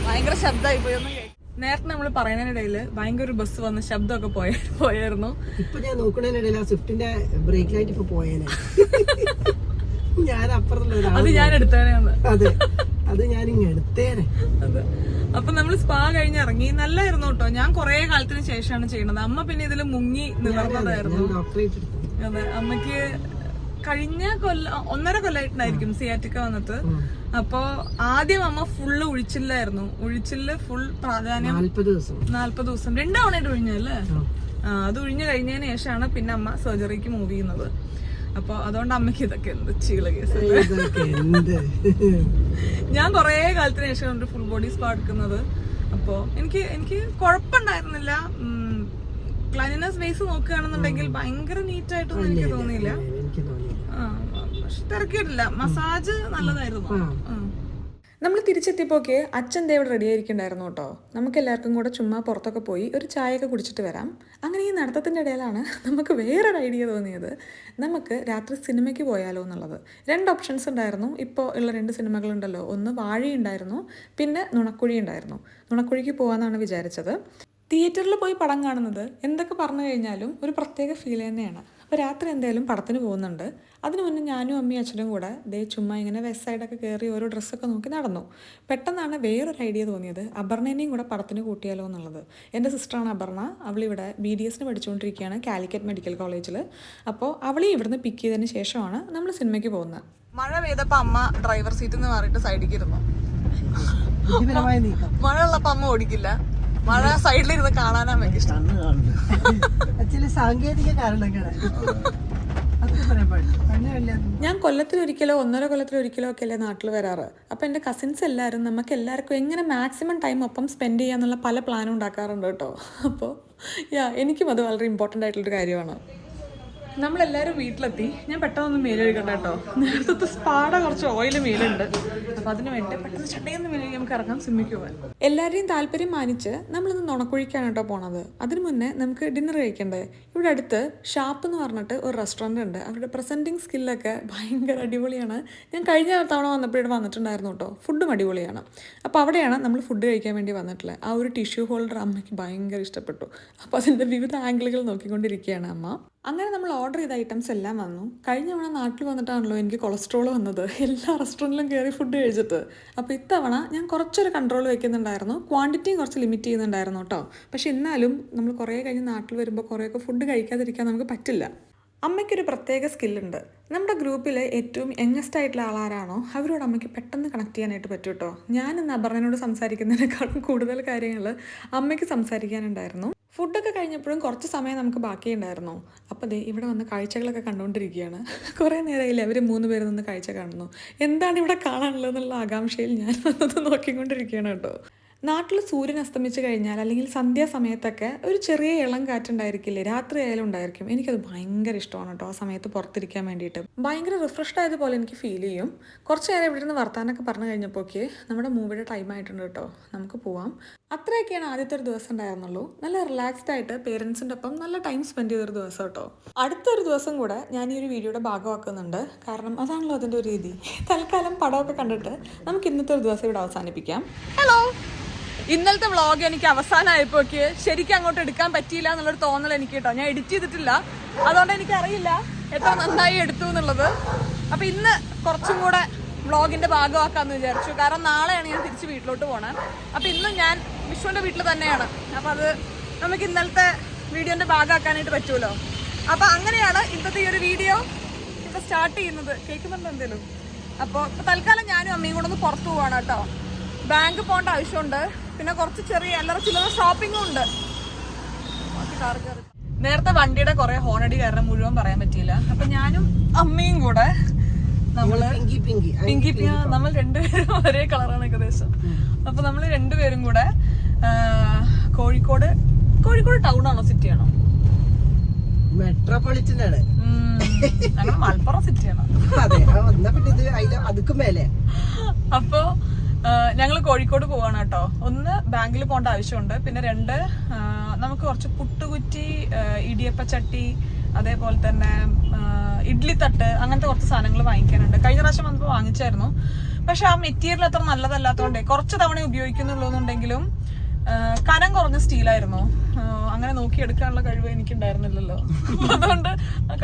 ഭയങ്കര ശബ്ദമായി പോയി ഒന്നും നേരത്തെ നമ്മൾ പറയുന്നതിനിടയിൽ ഭയങ്കര ഒരു ബസ് വന്ന് ശബ്ദമൊക്കെ പോയ പോയായിരുന്നു. ഇപ്പൊ ഞാൻ നോക്കുന്നതിനിടയിൽ ആ സ്വിഫ്റ്റിന്റെ ബ്രേക്ക് ലൈറ്റ് ഇപ്പൊ പോയേനെ. ഞാൻ അപ്പുറത്തുള്ള അത് ഞാൻ എടുത്തേനെന്ന് അതെ. അത് ഞാൻ ഇങ്ങ് എടുത്തേനെ. അതെ. അപ്പൊ നമ്മൾ സ്പാ കഴിഞ്ഞ് ഇറങ്ങി. നല്ലായിരുന്നു കേട്ടോ ഞാൻ കുറെ കാലത്തിന് ശേഷമാണ് ചെയ്യണത്. അമ്മ പിന്നെ ഇതിൽ മുങ്ങി നിവർന്നതായിരുന്നു. അതെ. അമ്മയ്ക്ക് കഴിഞ്ഞ കൊല്ല ഒന്നര കൊല്ലായിട്ടുണ്ടായിരിക്കും സിയാറ്റിക്ക വന്നിട്ട്. അപ്പൊ ആദ്യം അമ്മ ഫുള്ള് ഒഴിച്ചില്ലായിരുന്നു ഒഴിച്ചിൽ ഫുൾ പ്രാധാന്യം നാല്പത് ദിവസം. നാല്പത് ദിവസം. രണ്ടാവണായിട്ട് ഒഴിഞ്ഞല്ലേ അത് ഒഴിഞ്ഞു കഴിഞ്ഞതിന് ശേഷമാണ് പിന്നെ അമ്മ സർജറിക്ക് മൂവ് ചെയ്യുന്നത്. അപ്പൊ അതുകൊണ്ട് അമ്മയ്ക്ക് ഇതൊക്കെ എന്ത് ചീള കേസ് ഞാൻ കൊറേ കാലത്തിന് ശേഷം ഒരു ഫുൾ ബോഡി സ്പാ എടുക്കുന്നത്. അപ്പോ എനിക്ക് എനിക്ക് കുഴപ്പമുണ്ടായിരുന്നില്ല ക്ലൈനസ് ബേസ് നോക്കുകയാണെന്നുണ്ടെങ്കിൽ ഭയങ്കര നീറ്റ് ആയിട്ടൊന്നും എനിക്ക് തോന്നിയില്ല. പക്ഷെ തിരക്കിയിട്ടില്ല. മസാജ് നല്ലതായിരുന്നു. നമ്മൾ തിരിച്ചെത്തിയപ്പോക്കെ അച്ഛൻ ദേവിടെ റെഡി ആയിരിക്കണ്ടായിരുന്നു കേട്ടോ. നമുക്ക് എല്ലാവർക്കും കൂടെ ചുമ്മാ പുറത്തൊക്കെ പോയി ഒരു ചായയൊക്കെ കുടിച്ചിട്ട് വരാം. അങ്ങനെ ഈ നടത്തത്തിന്റെ ഇടയിലാണ് നമുക്ക് വേറൊരു ഐഡിയ തോന്നിയത്. നമുക്ക് രാത്രി സിനിമയ്ക്ക് പോയാലോ എന്നുള്ളത്. രണ്ട് ഓപ്ഷൻസ് ഉണ്ടായിരുന്നു. ഇപ്പോൾ ഉള്ള രണ്ട് സിനിമകളുണ്ടല്ലോ. ഒന്ന് വാഴി ഉണ്ടായിരുന്നു. പിന്നെ നുണക്കുഴി ഉണ്ടായിരുന്നു. നുണക്കുഴിക്ക് പോകാമെന്നാണ് വിചാരിച്ചത്. തിയേറ്ററിൽ പോയി പടം കാണുന്നത് എന്തൊക്കെ പറഞ്ഞു കഴിഞ്ഞാലും ഒരു പ്രത്യേക ഫീൽ തന്നെയാണ്. അപ്പോൾ രാത്രി എന്തായാലും പടത്തിന് പോകുന്നുണ്ട്. അതിനു മുന്നേ ഞാനും അമ്മയും അച്ഛനും കൂടെ ദേ ചുമ്മാ ഇങ്ങനെ വെസ്റ്റ് സൈഡൊക്കെ കയറി ഓരോ ഡ്രസ്സൊക്കെ നോക്കി നടന്നു. പെട്ടെന്നാണ് വേറൊരു ഐഡിയ തോന്നിയത്. അപർണേനെയും കൂടെ പടത്തിന് കൂട്ടിയാലോ എന്നുള്ളത്. എന്റെ സിസ്റ്ററാണ് അപർണ. അവളിവിടെ ബി ഡി എസിന് പഠിച്ചുകൊണ്ടിരിക്കുകയാണ് കാലിക്കറ്റ് മെഡിക്കൽ കോളേജിൽ അപ്പോൾ അവളെ ഇവിടുന്ന് പിക്ക് ചെയ്തതിന് ശേഷമാണ് നമ്മൾ സിനിമയ്ക്ക് പോകുന്നത്. മഴ പെയ്തപ്പോൾ അമ്മ ഡ്രൈവർ സീറ്റിൽ നിന്ന് മാറിയിട്ട് സൈഡിലേക്ക് ഇരുന്നു. മഴ ഉള്ളപ്പോൾ അമ്മ ഓടിക്കില്ല. മഴ സൈഡിലിരുന്ന് കാണാനാ ഇഷ്ടം. ആക്ച്വലി സാങ്കേതിക കാരണങ്ങളാണ് ഞാൻ കൊല്ലത്തിലൊരിക്കലോ ഒന്നര കൊല്ലത്തിലൊരിക്കലോ ഒക്കെ അല്ലേ നാട്ടിൽ വരാറ്. അപ്പോൾ എന്റെ കസിൻസ് എല്ലാരും നമുക്ക് എല്ലാവർക്കും എങ്ങനെ മാക്സിമം ടൈം ഒപ്പം സ്പെൻഡ് ചെയ്യാന്നുള്ള പല പ്ലാനും ഉണ്ടാക്കാറുണ്ട് കേട്ടോ. അപ്പോൾ യാ എനിക്കും അത് വളരെ ഇമ്പോർട്ടന്റ് ആയിട്ടുള്ള ഒരു കാര്യമാണ്. നമ്മളെല്ലാവരും വീട്ടിലെത്തി. ഞാൻ പെട്ടെന്നൊന്ന് മേലെഴുകട്ടെ കേട്ടോ നേരത്തെ സ്പാട കുറച്ച് ഓയിൽ മേലുണ്ട്. അപ്പൊ അതിന് വേണ്ടി പെട്ടെന്ന് ചട്ടയെന്ന് മേലെ നമുക്ക് ഇറങ്ങാം സിമ്മിക്ക് പോകാൻ താല്പര്യം മാനിച്ച് നമ്മളിന്ന് നുണക്കൊഴിക്കാണ് കേട്ടോ പോണത്. അതിന് മുന്നേ നമുക്ക് ഡിന്നർ കഴിക്കണ്ടേ? ഇവിടെ അടുത്ത് ഷാപ്പ് എന്ന് പറഞ്ഞിട്ട് ഒരു റെസ്റ്റോറന്റ് ഉണ്ട്. അവരുടെ പ്രസന്റിങ് സ്കില്ലൊക്കെ ഭയങ്കര അടിപൊളിയാണ്. ഞാൻ കഴിഞ്ഞ തവണ വന്നപ്പോൾ ഇവിടെ വന്നിട്ടുണ്ടായിരുന്നു കേട്ടോ ഫുഡും അടിപൊളിയാണ്. അപ്പോൾ അവിടെയാണ് നമ്മൾ ഫുഡ് കഴിക്കാൻ വേണ്ടി വന്നിട്ടുള്ളത് ആ ഒരു ടിഷ്യൂ ഹോൾഡർ അമ്മയ്ക്ക് ഭയങ്കര ഇഷ്ടപ്പെട്ടു. അപ്പോൾ അതിന്റെ വിവിധ ആംഗിളുകൾ നോക്കിക്കൊണ്ടിരിക്കുകയാണ് അമ്മ. അങ്ങനെ നമ്മൾ ഓർഡർ ചെയ്ത ഐറ്റംസ് എല്ലാം വന്നു. കഴിഞ്ഞ തവണ നാട്ടിൽ വന്നിട്ടാണല്ലോ എനിക്ക് കൊളസ്ട്രോൾ വന്നത്. എല്ലാ റെസ്റ്റോറന്റിലും കയറി ഫുഡ് കഴിച്ചിട്ട്. അപ്പോൾ ഇത്തവണ ഞാൻ കുറച്ചൊരു കൺട്രോൾ വെക്കുന്നുണ്ടായിരുന്നു. ക്വാണ്ടിറ്റിയും കുറച്ച് ലിമിറ്റ് ചെയ്യുന്നുണ്ടായിരുന്നു കേട്ടോ. പക്ഷെ എന്നാലും നമ്മൾ കുറേ കഴിഞ്ഞ് നാട്ടിൽ വരുമ്പോൾ കുറേയൊക്കെ ഫുഡ് കഴിക്കാതിരിക്കാൻ നമുക്ക് പറ്റില്ല. അമ്മയ്ക്കൊരു പ്രത്യേക സ്കില്ലുണ്ട്. നമ്മുടെ ഗ്രൂപ്പിലെ ഏറ്റവും യങ്ങസ്റ്റ് ആയിട്ടുള്ള ആളാരാണോ? അവരോട് അമ്മയ്ക്ക് പെട്ടെന്ന് കണക്ട് ചെയ്യാനായിട്ട് പറ്റും കേട്ടോ ഞാൻ ഇന്ന് അപർണനോട് സംസാരിക്കുന്നതിനേക്കാളും കൂടുതൽ കാര്യങ്ങൾ അമ്മയ്ക്ക് സംസാരിക്കാനുണ്ടായിരുന്നു. ഫുഡൊക്കെ കഴിഞ്ഞപ്പോഴും കുറച്ച് സമയം നമുക്ക് ബാക്കിയുണ്ടായിരുന്നു. അപ്പോൾ ദേ ഇവിടെ വന്ന് കാഴ്ചകളൊക്കെ കണ്ടുകൊണ്ടിരിക്കുകയാണ്. കുറേ നേരമായില്ലേ അവർ മൂന്ന് പേര് നിന്ന് കാഴ്ച കാണുന്നു. എന്താണ് ഇവിടെ കാണാനുള്ളതെന്നുള്ള ആകാംക്ഷയിൽ ഞാൻ വന്നത് നോക്കിക്കൊണ്ടിരിക്കുകയാണ് കേട്ടോ. നാട്ടിൽ സൂര്യൻ അസ്തമിച്ചു കഴിഞ്ഞാൽ അല്ലെങ്കിൽ സന്ധ്യാസമയത്തൊക്കെ ഒരു ചെറിയ ഇളം കാറ്റുണ്ടായിരിക്കില്ലേ രാത്രി ആയാലും ഉണ്ടായിരിക്കും. എനിക്കത് ഭയങ്കര ഇഷ്ടമാണ് കേട്ടോ ആ സമയത്ത് പുറത്തിരിക്കാൻ വേണ്ടിയിട്ട്. ഭയങ്കര റിഫ്രഷ്ഡ് ആയതുപോലെ എനിക്ക് ഫീൽ ചെയ്യും. കുറച്ച് നേരം ഇവിടെ നിന്ന് വർത്താനൊക്കെ പറഞ്ഞു കഴിഞ്ഞപ്പോഴേക്ക് നമ്മുടെ മൂവിയുടെ ടൈം ആയിട്ടുണ്ട് കേട്ടോ. നമുക്ക് പോവാം. അത്രയൊക്കെയാണ് ആദ്യത്തെ ഒരു ദിവസം ഉണ്ടായിരുന്നുള്ളൂ. നല്ല റിലാക്സ്ഡ് ആയിട്ട് പേരൻസിന്റെ ഒപ്പം നല്ല ടൈം സ്പെൻഡ് ചെയ്തൊരു ദിവസം കേട്ടോ. അടുത്തൊരു ദിവസം കൂടെ ഞാൻ ഈ ഒരു വീഡിയോയുടെ ഭാഗമാക്കുന്നുണ്ട്. കാരണം അതാണല്ലോ അതിന്റെ ഒരു രീതി. തൽക്കാലം പടമൊക്കെ കണ്ടിട്ട് നമുക്ക് ഇന്നത്തെ ഒരു ദിവസം ഇവിടെ അവസാനിപ്പിക്കാം. ഹലോ ഇന്നലത്തെ വ്ളോഗ് എനിക്ക് അവസാനമായപ്പോക്ക് ശരിക്കും അങ്ങോട്ട് എടുക്കാൻ പറ്റിയില്ല എന്നുള്ളൊരു തോന്നൽ എനിക്ക് കേട്ടോ. ഞാൻ എഡിറ്റ് ചെയ്തിട്ടില്ല. അതുകൊണ്ട് എനിക്ക് അറിയില്ല എത്ര നന്നായി എടുത്തു എന്നുള്ളത്. അപ്പൊ ഇന്ന് കുറച്ചും കൂടെ വ്ളോഗിന്റെ ഭാഗമാക്കാന്ന് വിചാരിച്ചു. കാരണം നാളെയാണ് ഞാൻ തിരിച്ച് വീട്ടിലോട്ട് പോണത് അപ്പൊ ഇന്നും ഞാൻ വിഷുവിന്റെ വീട്ടിൽ തന്നെയാണ്. അപ്പൊ അത് നമുക്ക് ഇന്നലത്തെ വീഡിയോന്റെ ഭാഗമാക്കാനായിട്ട് പറ്റുമല്ലോ അപ്പൊ അങ്ങനെയാണ് ഇന്നത്തെ ഈ ഒരു വീഡിയോ ഇപ്പൊ സ്റ്റാർട്ട് ചെയ്യുന്നത്. കേൾക്കുന്നുണ്ടോ എന്തേലും? അപ്പോൾ തൽക്കാലം ഞാനും അമ്മയും കൂടെ ഒന്ന് പുറത്തു പോവാണ് കേട്ടോ. ബാങ്ക് പോകേണ്ട ആവശ്യമുണ്ട്. പിന്നെ കുറച്ച് ചെറിയ അല്ലറ ചില്ലറ ഷോപ്പിംഗും ഉണ്ട്. നേരത്തെ വണ്ടിയുടെ കുറെ ഹോണടി കാരണം മുഴുവൻ പറയാൻ പറ്റിയില്ല. അപ്പൊ ഞാനും അമ്മയും കൂടെ നമ്മൾ പിങ്കി പിങ്കി നമ്മൾ രണ്ടുപേരും ഒരേ കളറാണ് ഏകദേശം. അപ്പൊ നമ്മൾ രണ്ടുപേരും കൂടെ കോഴിക്കോട് കോഴിക്കോട് ടൗൺ ആണോ സിറ്റി ആണോ? മെട്രോപൊളിറ്റൻ ആണ് മലപ്പുറം സിറ്റി ആണോ. അതെ പിന്നെ ഇത് അതുക്കും മേലെ. അപ്പോ ഞങ്ങൾ കോഴിക്കോട് പോവാണ് കേട്ടോ. ഒന്ന് ബാങ്കിൽ പോകേണ്ട ആവശ്യമുണ്ട്. പിന്നെ രണ്ട് നമുക്ക് കുറച്ച് പുട്ടുകുറ്റി ഇടിയപ്പ ഇടിയപ്പച്ചട്ടി അതേപോലെ തന്നെ ഇഡ്ലി തട്ട് അങ്ങനത്തെ കുറച്ച് സാധനങ്ങൾ വാങ്ങിക്കാനുണ്ട്. കഴിഞ്ഞ പ്രാവശ്യം വന്നപ്പോൾ വാങ്ങിച്ചായിരുന്നു. പക്ഷെ ആ മെറ്റീരിയൽ അത്ര നല്ലതല്ലാത്തതുകൊണ്ടേ കുറച്ച് തവണ ഉപയോഗിക്കുന്നുള്ളൂ എന്നുണ്ടെങ്കിലും കനം കുറഞ്ഞ സ്റ്റീലായിരുന്നു. അങ്ങനെ നോക്കിയെടുക്കാനുള്ള കഴിവ് ഉണ്ടായിരുന്നില്ലല്ലോ അതുകൊണ്ട്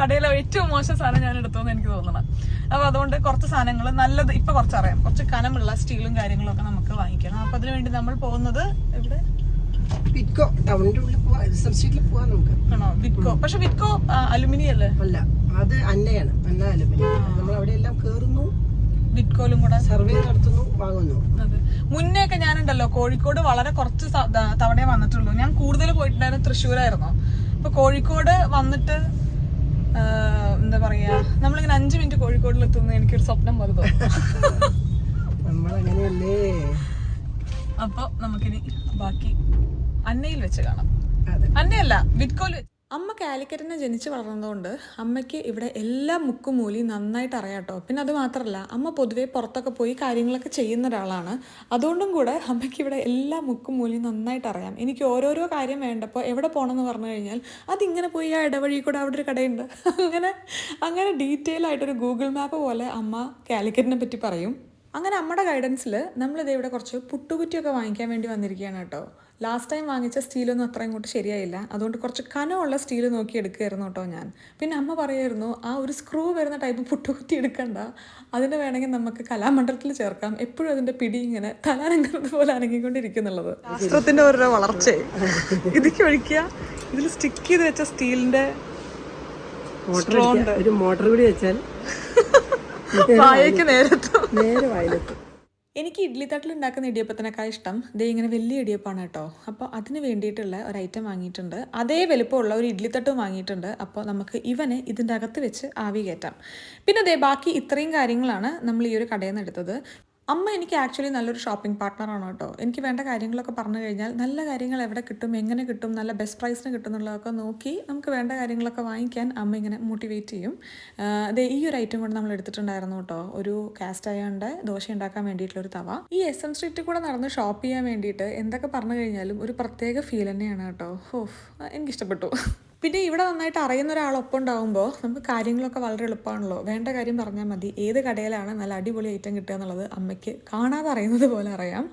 കടയിലെ ഏറ്റവും മോശം സാധനം ഞാൻ എടുത്തോന്ന് എനിക്ക് തോന്നണം. അപ്പൊ അതുകൊണ്ട് കുറച്ച് സാധനങ്ങൾ നല്ലത് ഇപ്പൊ കുറച്ചറിയാം. കുറച്ച് കനമുള്ള സ്റ്റീലും കാര്യങ്ങളും ഒക്കെ നമുക്ക് വാങ്ങിക്കണം. അപ്പൊ അതിനു വേണ്ടി നമ്മൾ പോകുന്നത് എവിടെ? വിറ്റ്കോ. ടൗണിന്റെ ഉള്ളിൽ പോവാം. പോവാം നമുക്ക്. ആണോ? വിറ്റ്കോ. പക്ഷെ വിറ്റ്കോ അലുമിനിയം അല്ലേ? അല്ല അത് അന്നയാണ്. അന്ന അലുമിനിയം. നമ്മൾ അവിടെ എല്ലാം കേറുന്നു. വിറ്റ്കോലും കൂടെ? സർവേ നടത്തുന്നു വാങ്ങുന്നു. അതെ. മുന്നേ ഒക്കെ ഞാനുണ്ടല്ലോ കോഴിക്കോട് വളരെ കുറച്ച് തവണയെ വന്നിട്ടുള്ളൂ. ഞാൻ കൂടുതൽ പോയിട്ടുണ്ടായിരുന്നു തൃശ്ശൂരായിരുന്നു. അപ്പൊ കോഴിക്കോട് വന്നിട്ട് എന്താ പറയാ നമ്മളിങ്ങനെ അഞ്ചു മിനിറ്റ് കോഴിക്കോടിൽ എത്തുന്ന എനിക്കൊരു സ്വപ്നം പോലെ തോന്നുന്നു. അപ്പൊ നമുക്കിനി ബാക്കി അന്നയിൽ വെച്ച് കാണാം. അന്നയല്ല വിറ്റ്കോയിൽ വെച്ച് അമ്മ കാലിക്കറ്റിനെ ജനിച്ച് വളർന്നതുകൊണ്ട് അമ്മയ്ക്ക് ഇവിടെ എല്ലാ മുക്കും നന്നായിട്ട് അറിയാം കേട്ടോ. പിന്നെ അത് മാത്രമല്ല അമ്മ പൊതുവേ പുറത്തൊക്കെ പോയി കാര്യങ്ങളൊക്കെ ചെയ്യുന്ന ഒരാളാണ്. അതുകൊണ്ടും കൂടെ അമ്മയ്ക്ക് ഇവിടെ എല്ലാ മുക്കും നന്നായിട്ട് അറിയാം. എനിക്ക് ഓരോരോ കാര്യം വേണ്ടപ്പോൾ എവിടെ പോകണമെന്ന് പറഞ്ഞു കഴിഞ്ഞാൽ അതിങ്ങനെ പോയി ആ ഇടവഴി കൂടെ അവിടെ ഒരു കടയുണ്ട്. അങ്ങനെ അങ്ങനെ ഡീറ്റെയിൽ ആയിട്ടൊരു ഗൂഗിൾ മാപ്പ് പോലെ അമ്മ കാലിക്കറ്റിനെ പറ്റി പറയും. അങ്ങനെ അമ്മയുടെ ഗൈഡൻസിൽ നമ്മളിത് ഇവിടെ കുറച്ച് പുട്ടുകുറ്റിയൊക്കെ വാങ്ങിക്കാൻ വേണ്ടി വന്നിരിക്കുകയാണ് കേട്ടോ. ലാസ്റ്റ് ടൈം വാങ്ങിച്ച സ്റ്റീലൊന്നും അത്ര ഇങ്ങോട്ട് ശരിയായില്ല. അതുകൊണ്ട് കുറച്ച് കനമുള്ള സ്റ്റീൽ നോക്കി എടുക്കുകയായിരുന്നു കേട്ടോ ഞാൻ. പിന്നെ അമ്മ പറയായിരുന്നു ആ ഒരു സ്ക്രൂ വരുന്ന ടൈപ്പ് പുട്ടുകുത്തി എടുക്കണ്ട. അതിന് വേണമെങ്കിൽ നമുക്ക് കലാമണ്ഡലത്തിൽ ചേർക്കാം. എപ്പോഴും അതിന്റെ പിടി ഇങ്ങനെ തലാനങ്ങുന്നത് പോലെ അനങ്ങിക്കൊണ്ടിരിക്കുന്നുള്ളത്. ശാസ്ത്രത്തിന്റെ ഓരോ വളർച്ച. ഇതിക്ക് ഒഴിക്കുക. ഇതിൽ സ്റ്റിക്ക് ചെയ്ത് വെച്ച സ്റ്റീലിന്റെ മോട്ടർ ഒരു മോട്ടർ കൂടി വെച്ചാൽ വായക്ക് നേരത്തും. നേരെ വായിലെത്തും. എനിക്ക് ഇഡ്ലി തട്ടിൽ ഉണ്ടാക്കുന്ന ഇടിയപ്പത്തിനേക്കാൾ ഇഷ്ടം ദേ ഇങ്ങനെ വലിയ ഇടിയപ്പമാണ് കേട്ടോ. അപ്പോൾ അതിന് വേണ്ടിയിട്ടുള്ള ഒരു ഐറ്റം വാങ്ങിയിട്ടുണ്ട്. അതേ വലുപ്പമുള്ള ഒരു ഇഡ്ലി തട്ടും വാങ്ങിയിട്ടുണ്ട്. അപ്പോൾ നമുക്ക് ഇവനെ ഇതിന്റെ അകത്ത് വെച്ച് ആവി കയറ്റാം. പിന്നെ ദേ ബാക്കി ഇത്രയും കാര്യങ്ങളാണ് നമ്മൾ ഈ ഒരു കടയിൽ നിന്ന് എടുത്തത്. അമ്മ എനിക്ക് ആക്ച്വലി നല്ലൊരു ഷോപ്പിംഗ് പാർട്ട്ണറാണ് കേട്ടോ. എനിക്ക് വേണ്ട കാര്യങ്ങളൊക്കെ പറഞ്ഞു കഴിഞ്ഞാൽ നല്ല കാര്യങ്ങൾ എവിടെ കിട്ടും എങ്ങനെ കിട്ടും നല്ല ബെസ്റ്റ് പ്രൈസിന് കിട്ടും എന്നുള്ളതൊക്കെ നോക്കി നമുക്ക് വേണ്ട കാര്യങ്ങളൊക്കെ വാങ്ങിക്കാൻ അമ്മ ഇങ്ങനെ മോട്ടിവേറ്റ് ചെയ്യും. അതെ ഈ ഒരു ഐറ്റം കൊണ്ട് നമ്മൾ എടുത്തിട്ടുണ്ടായിരുന്നു കേട്ടോ. ഒരു കാസ്റ്റ് അയണിന്റെ ദോശ ഉണ്ടാക്കാൻ വേണ്ടിയിട്ടുള്ള ഒരു തവ. ഈ എസ് എം സ്ട്രീറ്റിൽ കൂടെ നടന്ന് ഷോപ്പ് ചെയ്യാൻ വേണ്ടിയിട്ട് എന്തൊക്കെ പറഞ്ഞു കഴിഞ്ഞാലും ഒരു പ്രത്യേക ഫീൽ തന്നെയാണ് കേട്ടോ. ഓഫ് എനിക്കിഷ്ടപ്പെട്ടു. പിന്നെ ഇവിടെ നന്നായിട്ട് അറിയുന്ന ഒരാളൊപ്പം ഉണ്ടാകുമ്പോൾ നമുക്ക് കാര്യങ്ങളൊക്കെ വളരെ എളുപ്പമാണല്ലോ. വേണ്ട കാര്യം പറഞ്ഞാൽ മതി. ഏത് കടയിലാണ് നല്ല അടിപൊളി ഐറ്റം കിട്ടുക എന്നുള്ളത് അമ്മയ്ക്ക് കാണാതെ അറിയുന്നത് പോലെ അറിയാം.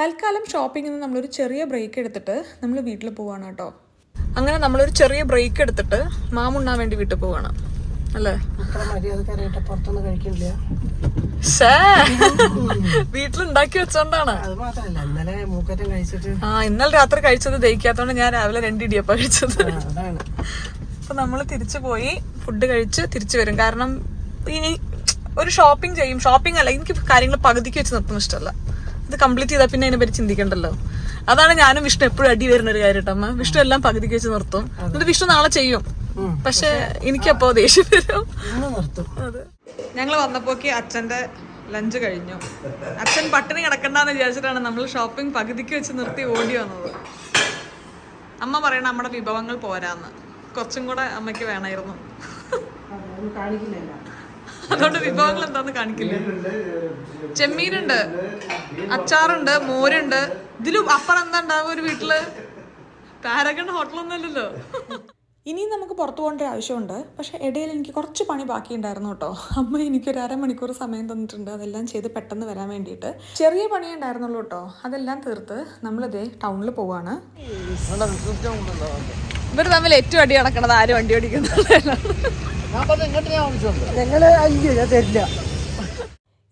തൽക്കാലം ഷോപ്പിങ്ങിൽ നിന്ന് നമ്മളൊരു ചെറിയ ബ്രേക്ക് എടുത്തിട്ട് നമ്മൾ വീട്ടിൽ പോവാണ് കേട്ടോ. അങ്ങനെ നമ്മളൊരു ചെറിയ ബ്രേക്ക് എടുത്തിട്ട് മാമുണ്ണാൻ വേണ്ടി വീട്ടിൽ പോവാണ്. അല്ലേ? മര്യാദക്കാരായിട്ട് പുറത്തൊന്നും വീട്ടിലുണ്ടാക്കി വെച്ചോണ്ടാണ്. അത് ഇന്നലെ മൂക്കറ്റം കഴിച്ചിട്ട് ആ ഇന്നലെ രാത്രി കഴിച്ചത് ദഹിക്കാത്തോണ്ട് ഞാൻ രാവിലെ രണ്ട് ഇടിയപ്പ കഴിച്ചത്. അപ്പൊ നമ്മൾ തിരിച്ചു പോയി ഫുഡ് കഴിച്ച് തിരിച്ചു വരും. കാരണം ഇനി ഒരു ഷോപ്പിംഗ് ചെയ്യും. ഷോപ്പിംഗ് അല്ല എനിക്ക് കാര്യങ്ങൾ പകുതിക്ക് വെച്ച് നിർത്തുന്ന ഇഷ്ടമല്ല. ഇത് കംപ്ലീറ്റ് ചെയ്താൽ പിന്നെ അതിനെ പറ്റി ചിന്തിക്കണ്ടല്ലോ. അതാണ് ഞാനും വിഷ്ണു എപ്പോഴും അടി വരുന്ന ഒരു കാര്യം കേട്ടോ അമ്മ. വിഷ്ണു എല്ലാം പകുതിക്ക് വെച്ച് നിർത്തും. എന്നിട്ട് വിഷ്ണു നാളെ ചെയ്യും. പക്ഷെ എനിക്കപ്പോ ദേഷ്യം വരും. ഇന്ന് നിർത്തും. അതെ. ഞങ്ങൾ വന്നപ്പോക്ക് അച്ഛന്റെ ലഞ്ച് കഴിഞ്ഞു. അച്ഛൻ പട്ടിണി കിടക്കണ്ടെന്ന് വിചാരിച്ചിട്ടാണ് നമ്മൾ ഷോപ്പിംഗ് പകുതിക്ക് വെച്ച് നിർത്തി ഓടി വന്നത്. അമ്മ പറയണ നമ്മുടെ വിഭവങ്ങൾ പോരാന്ന്. കുറച്ചും കൂടെ അമ്മയ്ക്ക് വേണമായിരുന്നു കാണിക്കില്ലല്ലോ അതുകൊണ്ട് വിഭവങ്ങൾ എന്താന്ന് കാണിക്കില്ല. ചെമ്മീനുണ്ട് അച്ചാറുണ്ട് മോരുണ്ട് ഇതിലും അപ്പുറം എന്താ ഉണ്ടാവും ഒരു വീട്ടിൽ? പാരഗൺ ഹോട്ടലൊന്നും അല്ലല്ലോ. ഇനിയും നമുക്ക് പുറത്തു പോകേണ്ട ഒരു ആവശ്യമുണ്ട്. പക്ഷേ ഇടയിൽ എനിക്ക് കുറച്ച് പണി ബാക്കിയുണ്ടായിരുന്നു കേട്ടോ. അമ്മ എനിക്കൊരു അരമണിക്കൂർ സമയം തന്നിട്ടുണ്ട്. അതെല്ലാം ചെയ്ത് പെട്ടെന്ന് വരാൻ വേണ്ടിയിട്ട്. ചെറിയ പണി ഉണ്ടായിരുന്നുള്ളൂ കേട്ടോ. അതെല്ലാം തീർത്ത് നമ്മളിതേ ടൗണിൽ പോവാണ്. ഇവർ തമ്മിൽ ഏറ്റവും അടി നടക്കണത് ആര് വണ്ടി ഓടിക്കുന്നത് ഞങ്ങൾ അയ്യോ ഞാൻ തരില്ല.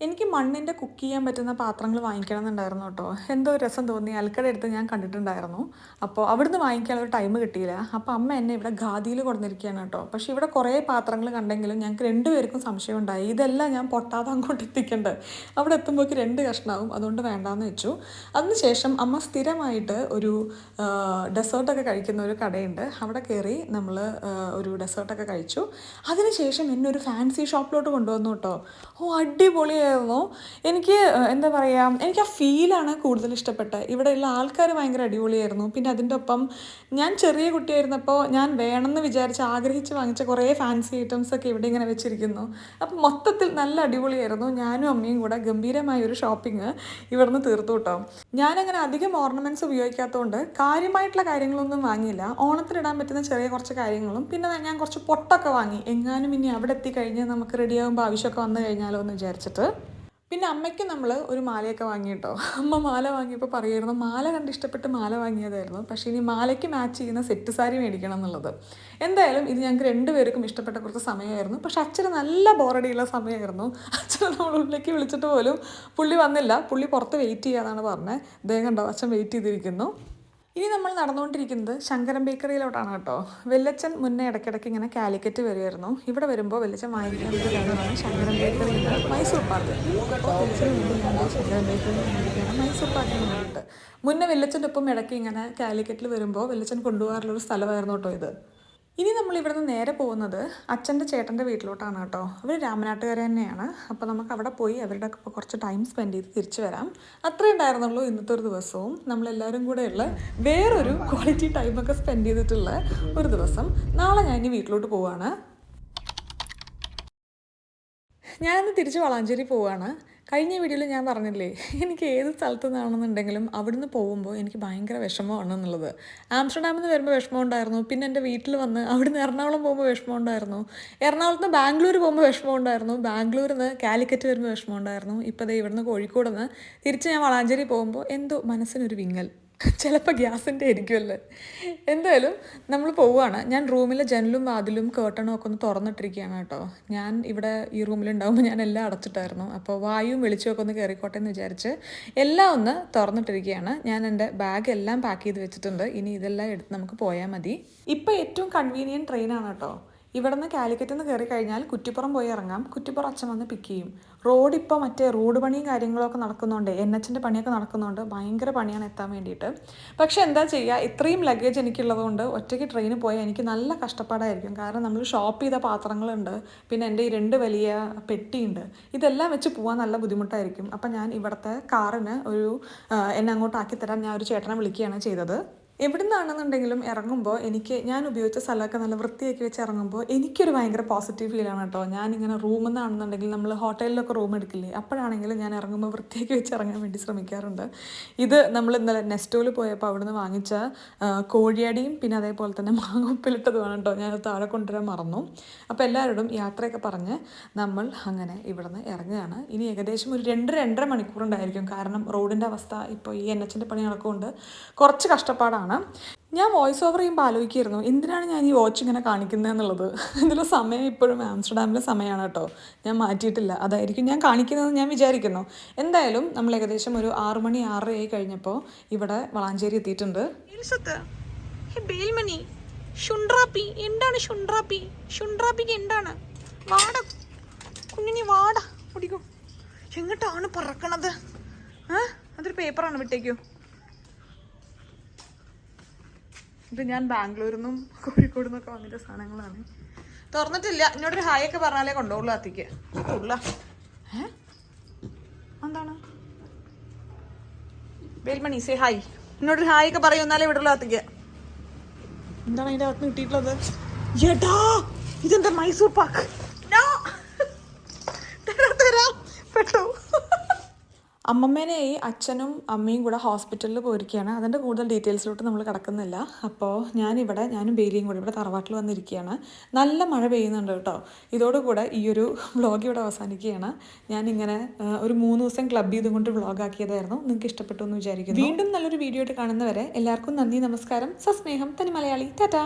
എനിക്ക് മണ്ണിന്റെ കുക്ക് ചെയ്യാൻ പറ്റുന്ന പാത്രങ്ങൾ വാങ്ങിക്കണം എന്നുണ്ടായിരുന്നു കേട്ടോ. എന്തോ രസം തോന്നി. അൽക്കട എടുത്ത് ഞാൻ കണ്ടിട്ടുണ്ടായിരുന്നു. അപ്പോൾ അവിടുന്ന് വാങ്ങിക്കാൻ ഒരു ടൈം കിട്ടിയില്ല. അപ്പോൾ അമ്മ എന്നെ ഇവിടെ ഖാദിയിൽ കൊണ്ടിരിക്കുകയാണ് കേട്ടോ. പക്ഷേ ഇവിടെ കുറേ പാത്രങ്ങൾ കണ്ടെങ്കിലും ഞങ്ങൾക്ക് രണ്ടുപേർക്കും സംശയം ഉണ്ടായി ഇതെല്ലാം ഞാൻ പൊട്ടാതെ അങ്ങോട്ട് എത്തിക്കേണ്ടത് അവിടെ എത്തുമ്പോഴേക്ക് രണ്ട് കഷ്ണമാവും അതുകൊണ്ട് വേണ്ടാന്ന് വെച്ചു. അതിനുശേഷം അമ്മ സ്ഥിരമായിട്ട് ഒരു ഡെസേർട്ടൊക്കെ കഴിക്കുന്ന ഒരു കടയുണ്ട്. അവിടെ കയറി നമ്മൾ ഒരു ഡെസേർട്ടൊക്കെ കഴിച്ചു. അതിനുശേഷം എന്നെ ഒരു ഫാൻസി ഷോപ്പിലോട്ട് കൊണ്ടുവന്നു കേട്ടോ. ഓ അടിപൊളിയായിരുന്നു എനിക്ക് എന്താ പറയുക എനിക്ക് ആ ഫീലാണ് കൂടുതൽ ഇഷ്ടപ്പെട്ടത്. ഇവിടെയുള്ള ആൾക്കാർ ഭയങ്കര അടിപൊളിയായിരുന്നു. പിന്നെ അതിന്റെ ഒപ്പം ഞാൻ ചെറിയ കുട്ടിയായിരുന്നപ്പോൾ ഞാൻ വേണമെന്ന് വിചാരിച്ച് ആഗ്രഹിച്ച് വാങ്ങിച്ച കുറേ ഫാൻസി ഐറ്റംസ് ഒക്കെ ഇവിടെ ഇങ്ങനെ വെച്ചിരിക്കുന്നു. അപ്പം മൊത്തത്തിൽ നല്ല അടിപൊളിയായിരുന്നു. ഞാനും അമ്മയും കൂടെ ഗംഭീരമായ ഒരു ഷോപ്പിംഗ് ഇവിടുന്ന് തീർത്തു കേട്ടോ. ഞാനങ്ങനെ അധികം ഓർണമെന്റ്സ് ഉപയോഗിക്കാത്തതുകൊണ്ട് കാര്യമായിട്ടുള്ള കാര്യങ്ങളൊന്നും വാങ്ങിയില്ല. ഓണത്തിനിടാൻ പറ്റുന്ന ചെറിയ കുറച്ച് കാര്യങ്ങളും പിന്നെ ഞാൻ കുറച്ച് പൊട്ടൊക്കെ വാങ്ങി. എങ്ങാനും ഇനി അവിടെ എത്തിക്കഴിഞ്ഞ് നമുക്ക് റെഡിയാകുമ്പോൾ ആവശ്യമൊക്കെ വന്നു കഴിഞ്ഞാലോ എന്ന് വിചാരിച്ചിട്ട് പിന്നെ അമ്മയ്ക്ക് നമ്മൾ ഒരു മാലയൊക്കെ വാങ്ങി കേട്ടോ അമ്മ മാല വാങ്ങിയപ്പോൾ പറയായിരുന്നു മാല കണ്ട് ഇഷ്ടപ്പെട്ട് മാല വാങ്ങിയതായിരുന്നു പക്ഷേ ഇനി മാലയ്ക്ക് മാച്ച് ചെയ്യുന്ന സെറ്റ് സാരി മേടിക്കണം എന്നുള്ളത്. എന്തായാലും ഇത് ഞങ്ങൾക്ക് രണ്ടുപേർക്കും ഇഷ്ടപ്പെട്ട കുറച്ച് സമയമായിരുന്നു. പക്ഷെ അച്ഛന് നല്ല ബോറടിയുള്ള സമയമായിരുന്നു. അച്ഛൻ നമ്മൾ ഉള്ളിലേക്ക് വിളിച്ചിട്ട് പോലും പുള്ളി വന്നില്ല. പുള്ളി പുറത്ത് വെയിറ്റ് ചെയ്യാന്നാണ് പറഞ്ഞത് അദ്ദേഹം കണ്ടോ അച്ഛൻ വെയിറ്റ് ചെയ്തിരിക്കുന്നു. ഇനി നമ്മൾ നടന്നുകൊണ്ടിരിക്കുന്നത് ശങ്കരൻ ബേക്കറിയിലോട്ടാണ് കേട്ടോ. വെല്ലച്ചൻ മുന്നേ ഇടയ്ക്കിടയ്ക്ക് ഇങ്ങനെ കാലിക്കറ്റ് വരുമായിരുന്നു ഇവിടെ വരുമ്പോൾ വെല്ലച്ചൻ ഇടമാണ് ശങ്കരൻ ബേക്കറിയിൽ മൈസൂർ പാക്ക്. അപ്പോൾ വേണ്ടിയിട്ടാണ് മൈസൂർ പാക്കിന് വേണ്ടിയിട്ട് മുന്നേ വെല്ലച്ചന്റെ ഒപ്പം ഇടയ്ക്ക് ഇങ്ങനെ കാലിക്കറ്റിൽ വരുമ്പോൾ വെല്ലച്ചൻ കൊണ്ടുപോകാറുള്ള ഒരു സ്ഥലമായിരുന്നു കേട്ടോ ഇത്. ഇനി നമ്മൾ ഇവിടുന്ന് നേരെ പോകുന്നത് അച്ഛന്റെ ചേട്ടന്റെ വീട്ടിലോട്ടാണ് കേട്ടോ. അവർ രാമനാട്ടുകാർ തന്നെയാണ്. അപ്പോൾ നമുക്ക് അവിടെ പോയി അവരുടെ ഒക്കെ കുറച്ച് ടൈം സ്പെൻഡ് ചെയ്ത് തിരിച്ചു വരാം. അത്രേ ഉണ്ടായിരുന്നുള്ളൂ ഇന്നത്തെ ഒരു ദിവസവും. നമ്മളെല്ലാവരും കൂടെയുള്ള വേറൊരു ക്വാളിറ്റി ടൈമൊക്കെ സ്പെൻഡ് ചെയ്തിട്ടുള്ള ഒരു ദിവസം. നാളെ ഞാൻ ഇനി വീട്ടിലോട്ട് പോവാണ്. ഞാനിന്ന് തിരിച്ച് വളാഞ്ചേരി പോവാണ്. കഴിഞ്ഞ വീഡിയോയിൽ ഞാൻ പറഞ്ഞില്ലേ എനിക്ക് ഏത് സ്ഥലത്തു നിന്നാണെന്നുണ്ടെങ്കിലും അവിടുന്ന് പോകുമ്പോൾ എനിക്ക് ഭയങ്കര വിഷമമാണ് എന്നുള്ളത്. ആംസ്റ്റർഡാമിൽ നിന്ന് വരുമ്പോൾ വിഷമം ഉണ്ടായിരുന്നു പിന്നെ എന്റെ വീട്ടിൽ വന്ന് അവിടുന്ന് എറണാകുളം പോകുമ്പോൾ വിഷമം ഉണ്ടായിരുന്നു എറണാകുളത്ത് നിന്ന് ബാംഗ്ലൂർ പോകുമ്പോൾ വിഷമം ഉണ്ടായിരുന്നു ബാംഗ്ലൂരിൽ നിന്ന് കാലിക്കറ്റ് വരുമ്പോൾ വിഷമം ഉണ്ടായിരുന്നു ഇപ്പോൾ ദേ ഇവിടുന്ന് കോഴിക്കോട് നിന്ന് തിരിച്ച് ഞാൻ വളാഞ്ചേരി പോകുമ്പോൾ എന്തോ മനസ്സിനൊരു വിങ്ങൽ. ചിലപ്പോൾ ഗ്യാസിന്റെ ആയിരിക്കുമല്ലേ? എന്തായാലും നമ്മൾ പോവുകയാണ്. ഞാൻ റൂമിലെ ജനലും വാതിലും കേട്ടണും ഒക്കെ ഒന്ന് തുറന്നിട്ടിരിക്കുകയാണ് കേട്ടോ. ഞാൻ ഇവിടെ ഈ റൂമിലുണ്ടാകുമ്പോൾ ഞാൻ എല്ലാം അടച്ചിട്ടായിരുന്നു. അപ്പോൾ വായുവും വെളിച്ചമൊക്കെ ഒന്ന് കയറിക്കോട്ടെ എന്ന് വിചാരിച്ച് എല്ലാം ഒന്ന് തുറന്നിട്ടിരിക്കുകയാണ്. ഞാൻ എന്റെ ബാഗ് എല്ലാം പാക്ക് ചെയ്ത് വെച്ചിട്ടുണ്ട്. ഇനി ഇതെല്ലാം എടുത്ത് നമുക്ക് പോയാൽ മതി. ഇപ്പോൾ ഏറ്റവും കൺവീനിയന്റ് ട്രെയിനാണ് കേട്ടോ. ഇവിടെ നിന്ന് കാലിക്കറ്റിൽ നിന്ന് കയറി കഴിഞ്ഞാൽ കുറ്റിപ്പുറം പോയി ഇറങ്ങാം. കുറ്റിപ്പുറം അച്ഛൻ വന്ന് പിക്ക് ചെയ്യും. റോഡ് ഇപ്പോൾ മറ്റേ റോഡ് പണിയും കാര്യങ്ങളൊക്കെ നടക്കുന്നുണ്ട്. എൻ എച്ചിന്റെ പണിയൊക്കെ നടക്കുന്നുണ്ട്. ഭയങ്കര പണിയാണ് എത്താൻ വേണ്ടിയിട്ട്. പക്ഷേ എന്താ ചെയ്യുക ഇത്രയും ലഗേജ് എനിക്കുള്ളത് കൊണ്ട് ഒറ്റയ്ക്ക് ട്രെയിനിൽ പോയാൽ എനിക്ക് നല്ല കഷ്ടപ്പാടായിരിക്കും. കാരണം നമ്മൾ ഷോപ്പ് ചെയ്ത പാത്രങ്ങളുണ്ട്. പിന്നെ എന്റെ ഈ രണ്ട് വലിയ പെട്ടിയുണ്ട്. ഇതെല്ലാം വെച്ച് പോകാൻ നല്ല ബുദ്ധിമുട്ടായിരിക്കും. അപ്പം ഞാൻ ഇവിടുത്തെ കാറിന് ഒരു എന്നെ അങ്ങോട്ടാക്കി തരാൻ ഞാൻ ഒരു ചേട്ടനെ വിളിക്കുകയാണ് ചെയ്തത്. എവിടെ നിന്നാണെന്നുണ്ടെങ്കിലും ഇറങ്ങുമ്പോൾ എനിക്ക് ഞാൻ ഉപയോഗിച്ച സ്ഥലമൊക്കെ നല്ല വൃത്തിയാക്കി വെച്ച് ഇറങ്ങുമ്പോൾ എനിക്കൊരു ഭയങ്കര പോസിറ്റീവ് ഫീലാണ് കേട്ടോ. ഞാനിങ്ങനെ റൂമിൽ നിന്നാണെന്നുണ്ടെങ്കിൽ നമ്മൾ ഹോട്ടലിലൊക്കെ റൂം എടുക്കില്ലേ അപ്പോഴാണെങ്കിലും ഞാൻ ഇറങ്ങുമ്പോൾ വൃത്തിയാക്കി വെച്ച് ഇറങ്ങാൻ വേണ്ടി ശ്രമിക്കാറുണ്ട്. ഇത് നമ്മൾ ഇന്നലെ നെസ്റ്റോയിൽ പോയപ്പോൾ അവിടുന്ന് വാങ്ങിച്ച കോഴിയടിയും പിന്നെ അതേപോലെ തന്നെ മാങ്ങ ഉപ്പിലിട്ടതുമാണ് കേട്ടോ. ഞാൻ താഴെ കൊണ്ടുവരാൻ മറന്നു. അപ്പോൾ എല്ലാവരോടും യാത്രയൊക്കെ പറഞ്ഞ് നമ്മൾ അങ്ങനെ ഇവിടുന്ന് ഇറങ്ങുകയാണ്. ഇനി ഏകദേശം ഒരു രണ്ട് രണ്ടര മണിക്കൂർ ഉണ്ടായിരിക്കും കാരണം റോഡിന്റെ അവസ്ഥ ഇപ്പോൾ ഈ എൻ എച്ചിന്റെ പണി നടക്കുകൊണ്ട് കുറച്ച് കഷ്ടപ്പാടാണ്. ഞാൻ വോയിസ് ഓവർ ചെയ്യുമ്പോൾ ആലോചിക്കായിരുന്നു എന്തിനാണ് ഞാൻ ഈ വാച്ച് ഇങ്ങനെ കാണിക്കുന്നത് എന്നുള്ളത്? ഇതിലെ സമയം ഇപ്പോഴും ആംസ്റ്റർഡാമിലെ സമയമാണ് കേട്ടോ. ഞാൻ മാറ്റിയിട്ടില്ല. അതായിരിക്കും ഞാൻ കാണിക്കുന്നതെന്ന് ഞാൻ വിചാരിക്കുന്നു. എന്തായാലും നമ്മൾ ഏകദേശം ഒരു ആറ് മണി ആറരയായി കഴിഞ്ഞപ്പോൾ ഇവിടെ വളാഞ്ചേരി എത്തിയിട്ടുണ്ട്. എന്താണ് എന്താണ്? എങ്ങോട്ടാണ് പറക്കണത്? അതൊരു പേപ്പറാണ് വിട്ടേക്കോ. ഇത് ഞാൻ ബാംഗ്ലൂരിൽ നിന്നും കോഴിക്കോട് നിന്നൊക്കെ വാങ്ങിച്ച സാധനങ്ങളാണ്. തുറന്നിട്ടില്ല. എന്നോടൊരു ഹായ് ഒക്കെ പറഞ്ഞാലേ കൊണ്ടുപോകുള്ളൂ അത്തിക്ക് ഉള്ള ഏ? എന്താണ്? വേൽമണി സേ ഹായ് എന്നോടൊരു ഹായ് ഒക്കെ പറയൂ എന്നാലേ വിടുള്ളൂ അത്തിക്ക് എന്താണ് അതിന്റെ അകത്ത് കിട്ടിയിട്ടുള്ളത്? ഇതെന്താ മൈസൂർ പാക്ക് No! തരാം, തരാം. പെട്ടോ അമ്മമ്മേനെയായി അച്ഛനും അമ്മയും കൂടെ ഹോസ്പിറ്റലിൽ പോയിരിക്കുകയാണ്. അതിന്റെ കൂടുതൽ ഡീറ്റെയിൽസിലോട്ട് നമ്മൾ കിടക്കുന്നില്ല. അപ്പോൾ ഞാനിവിടെ ഞാനും ബേലിയും കൂടെ ഇവിടെ തറവാട്ടിൽ വന്നിരിക്കുകയാണ്. നല്ല മഴ പെയ്യുന്നുണ്ട് കേട്ടോ. ഇതോടുകൂടെ ഈ ഒരു വ്ളോഗ് ഇവിടെ അവസാനിക്കുകയാണ്. ഞാനിങ്ങനെ ഒരു മൂന്ന് ദിവസം ക്ലബ് ചെയ്തുകൊണ്ട് വ്ളോഗ് ആക്കിയതായിരുന്നു. നിങ്ങൾക്ക് ഇഷ്ടപ്പെട്ടു എന്ന് വിചാരിക്കുന്നു. വീണ്ടും നല്ലൊരു വീഡിയോ ആയിട്ട് കാണുന്നവരെ എല്ലാവർക്കും നന്ദി നമസ്കാരം. സസ്നേഹം തനി മലയാളി. ടാറ്റാ.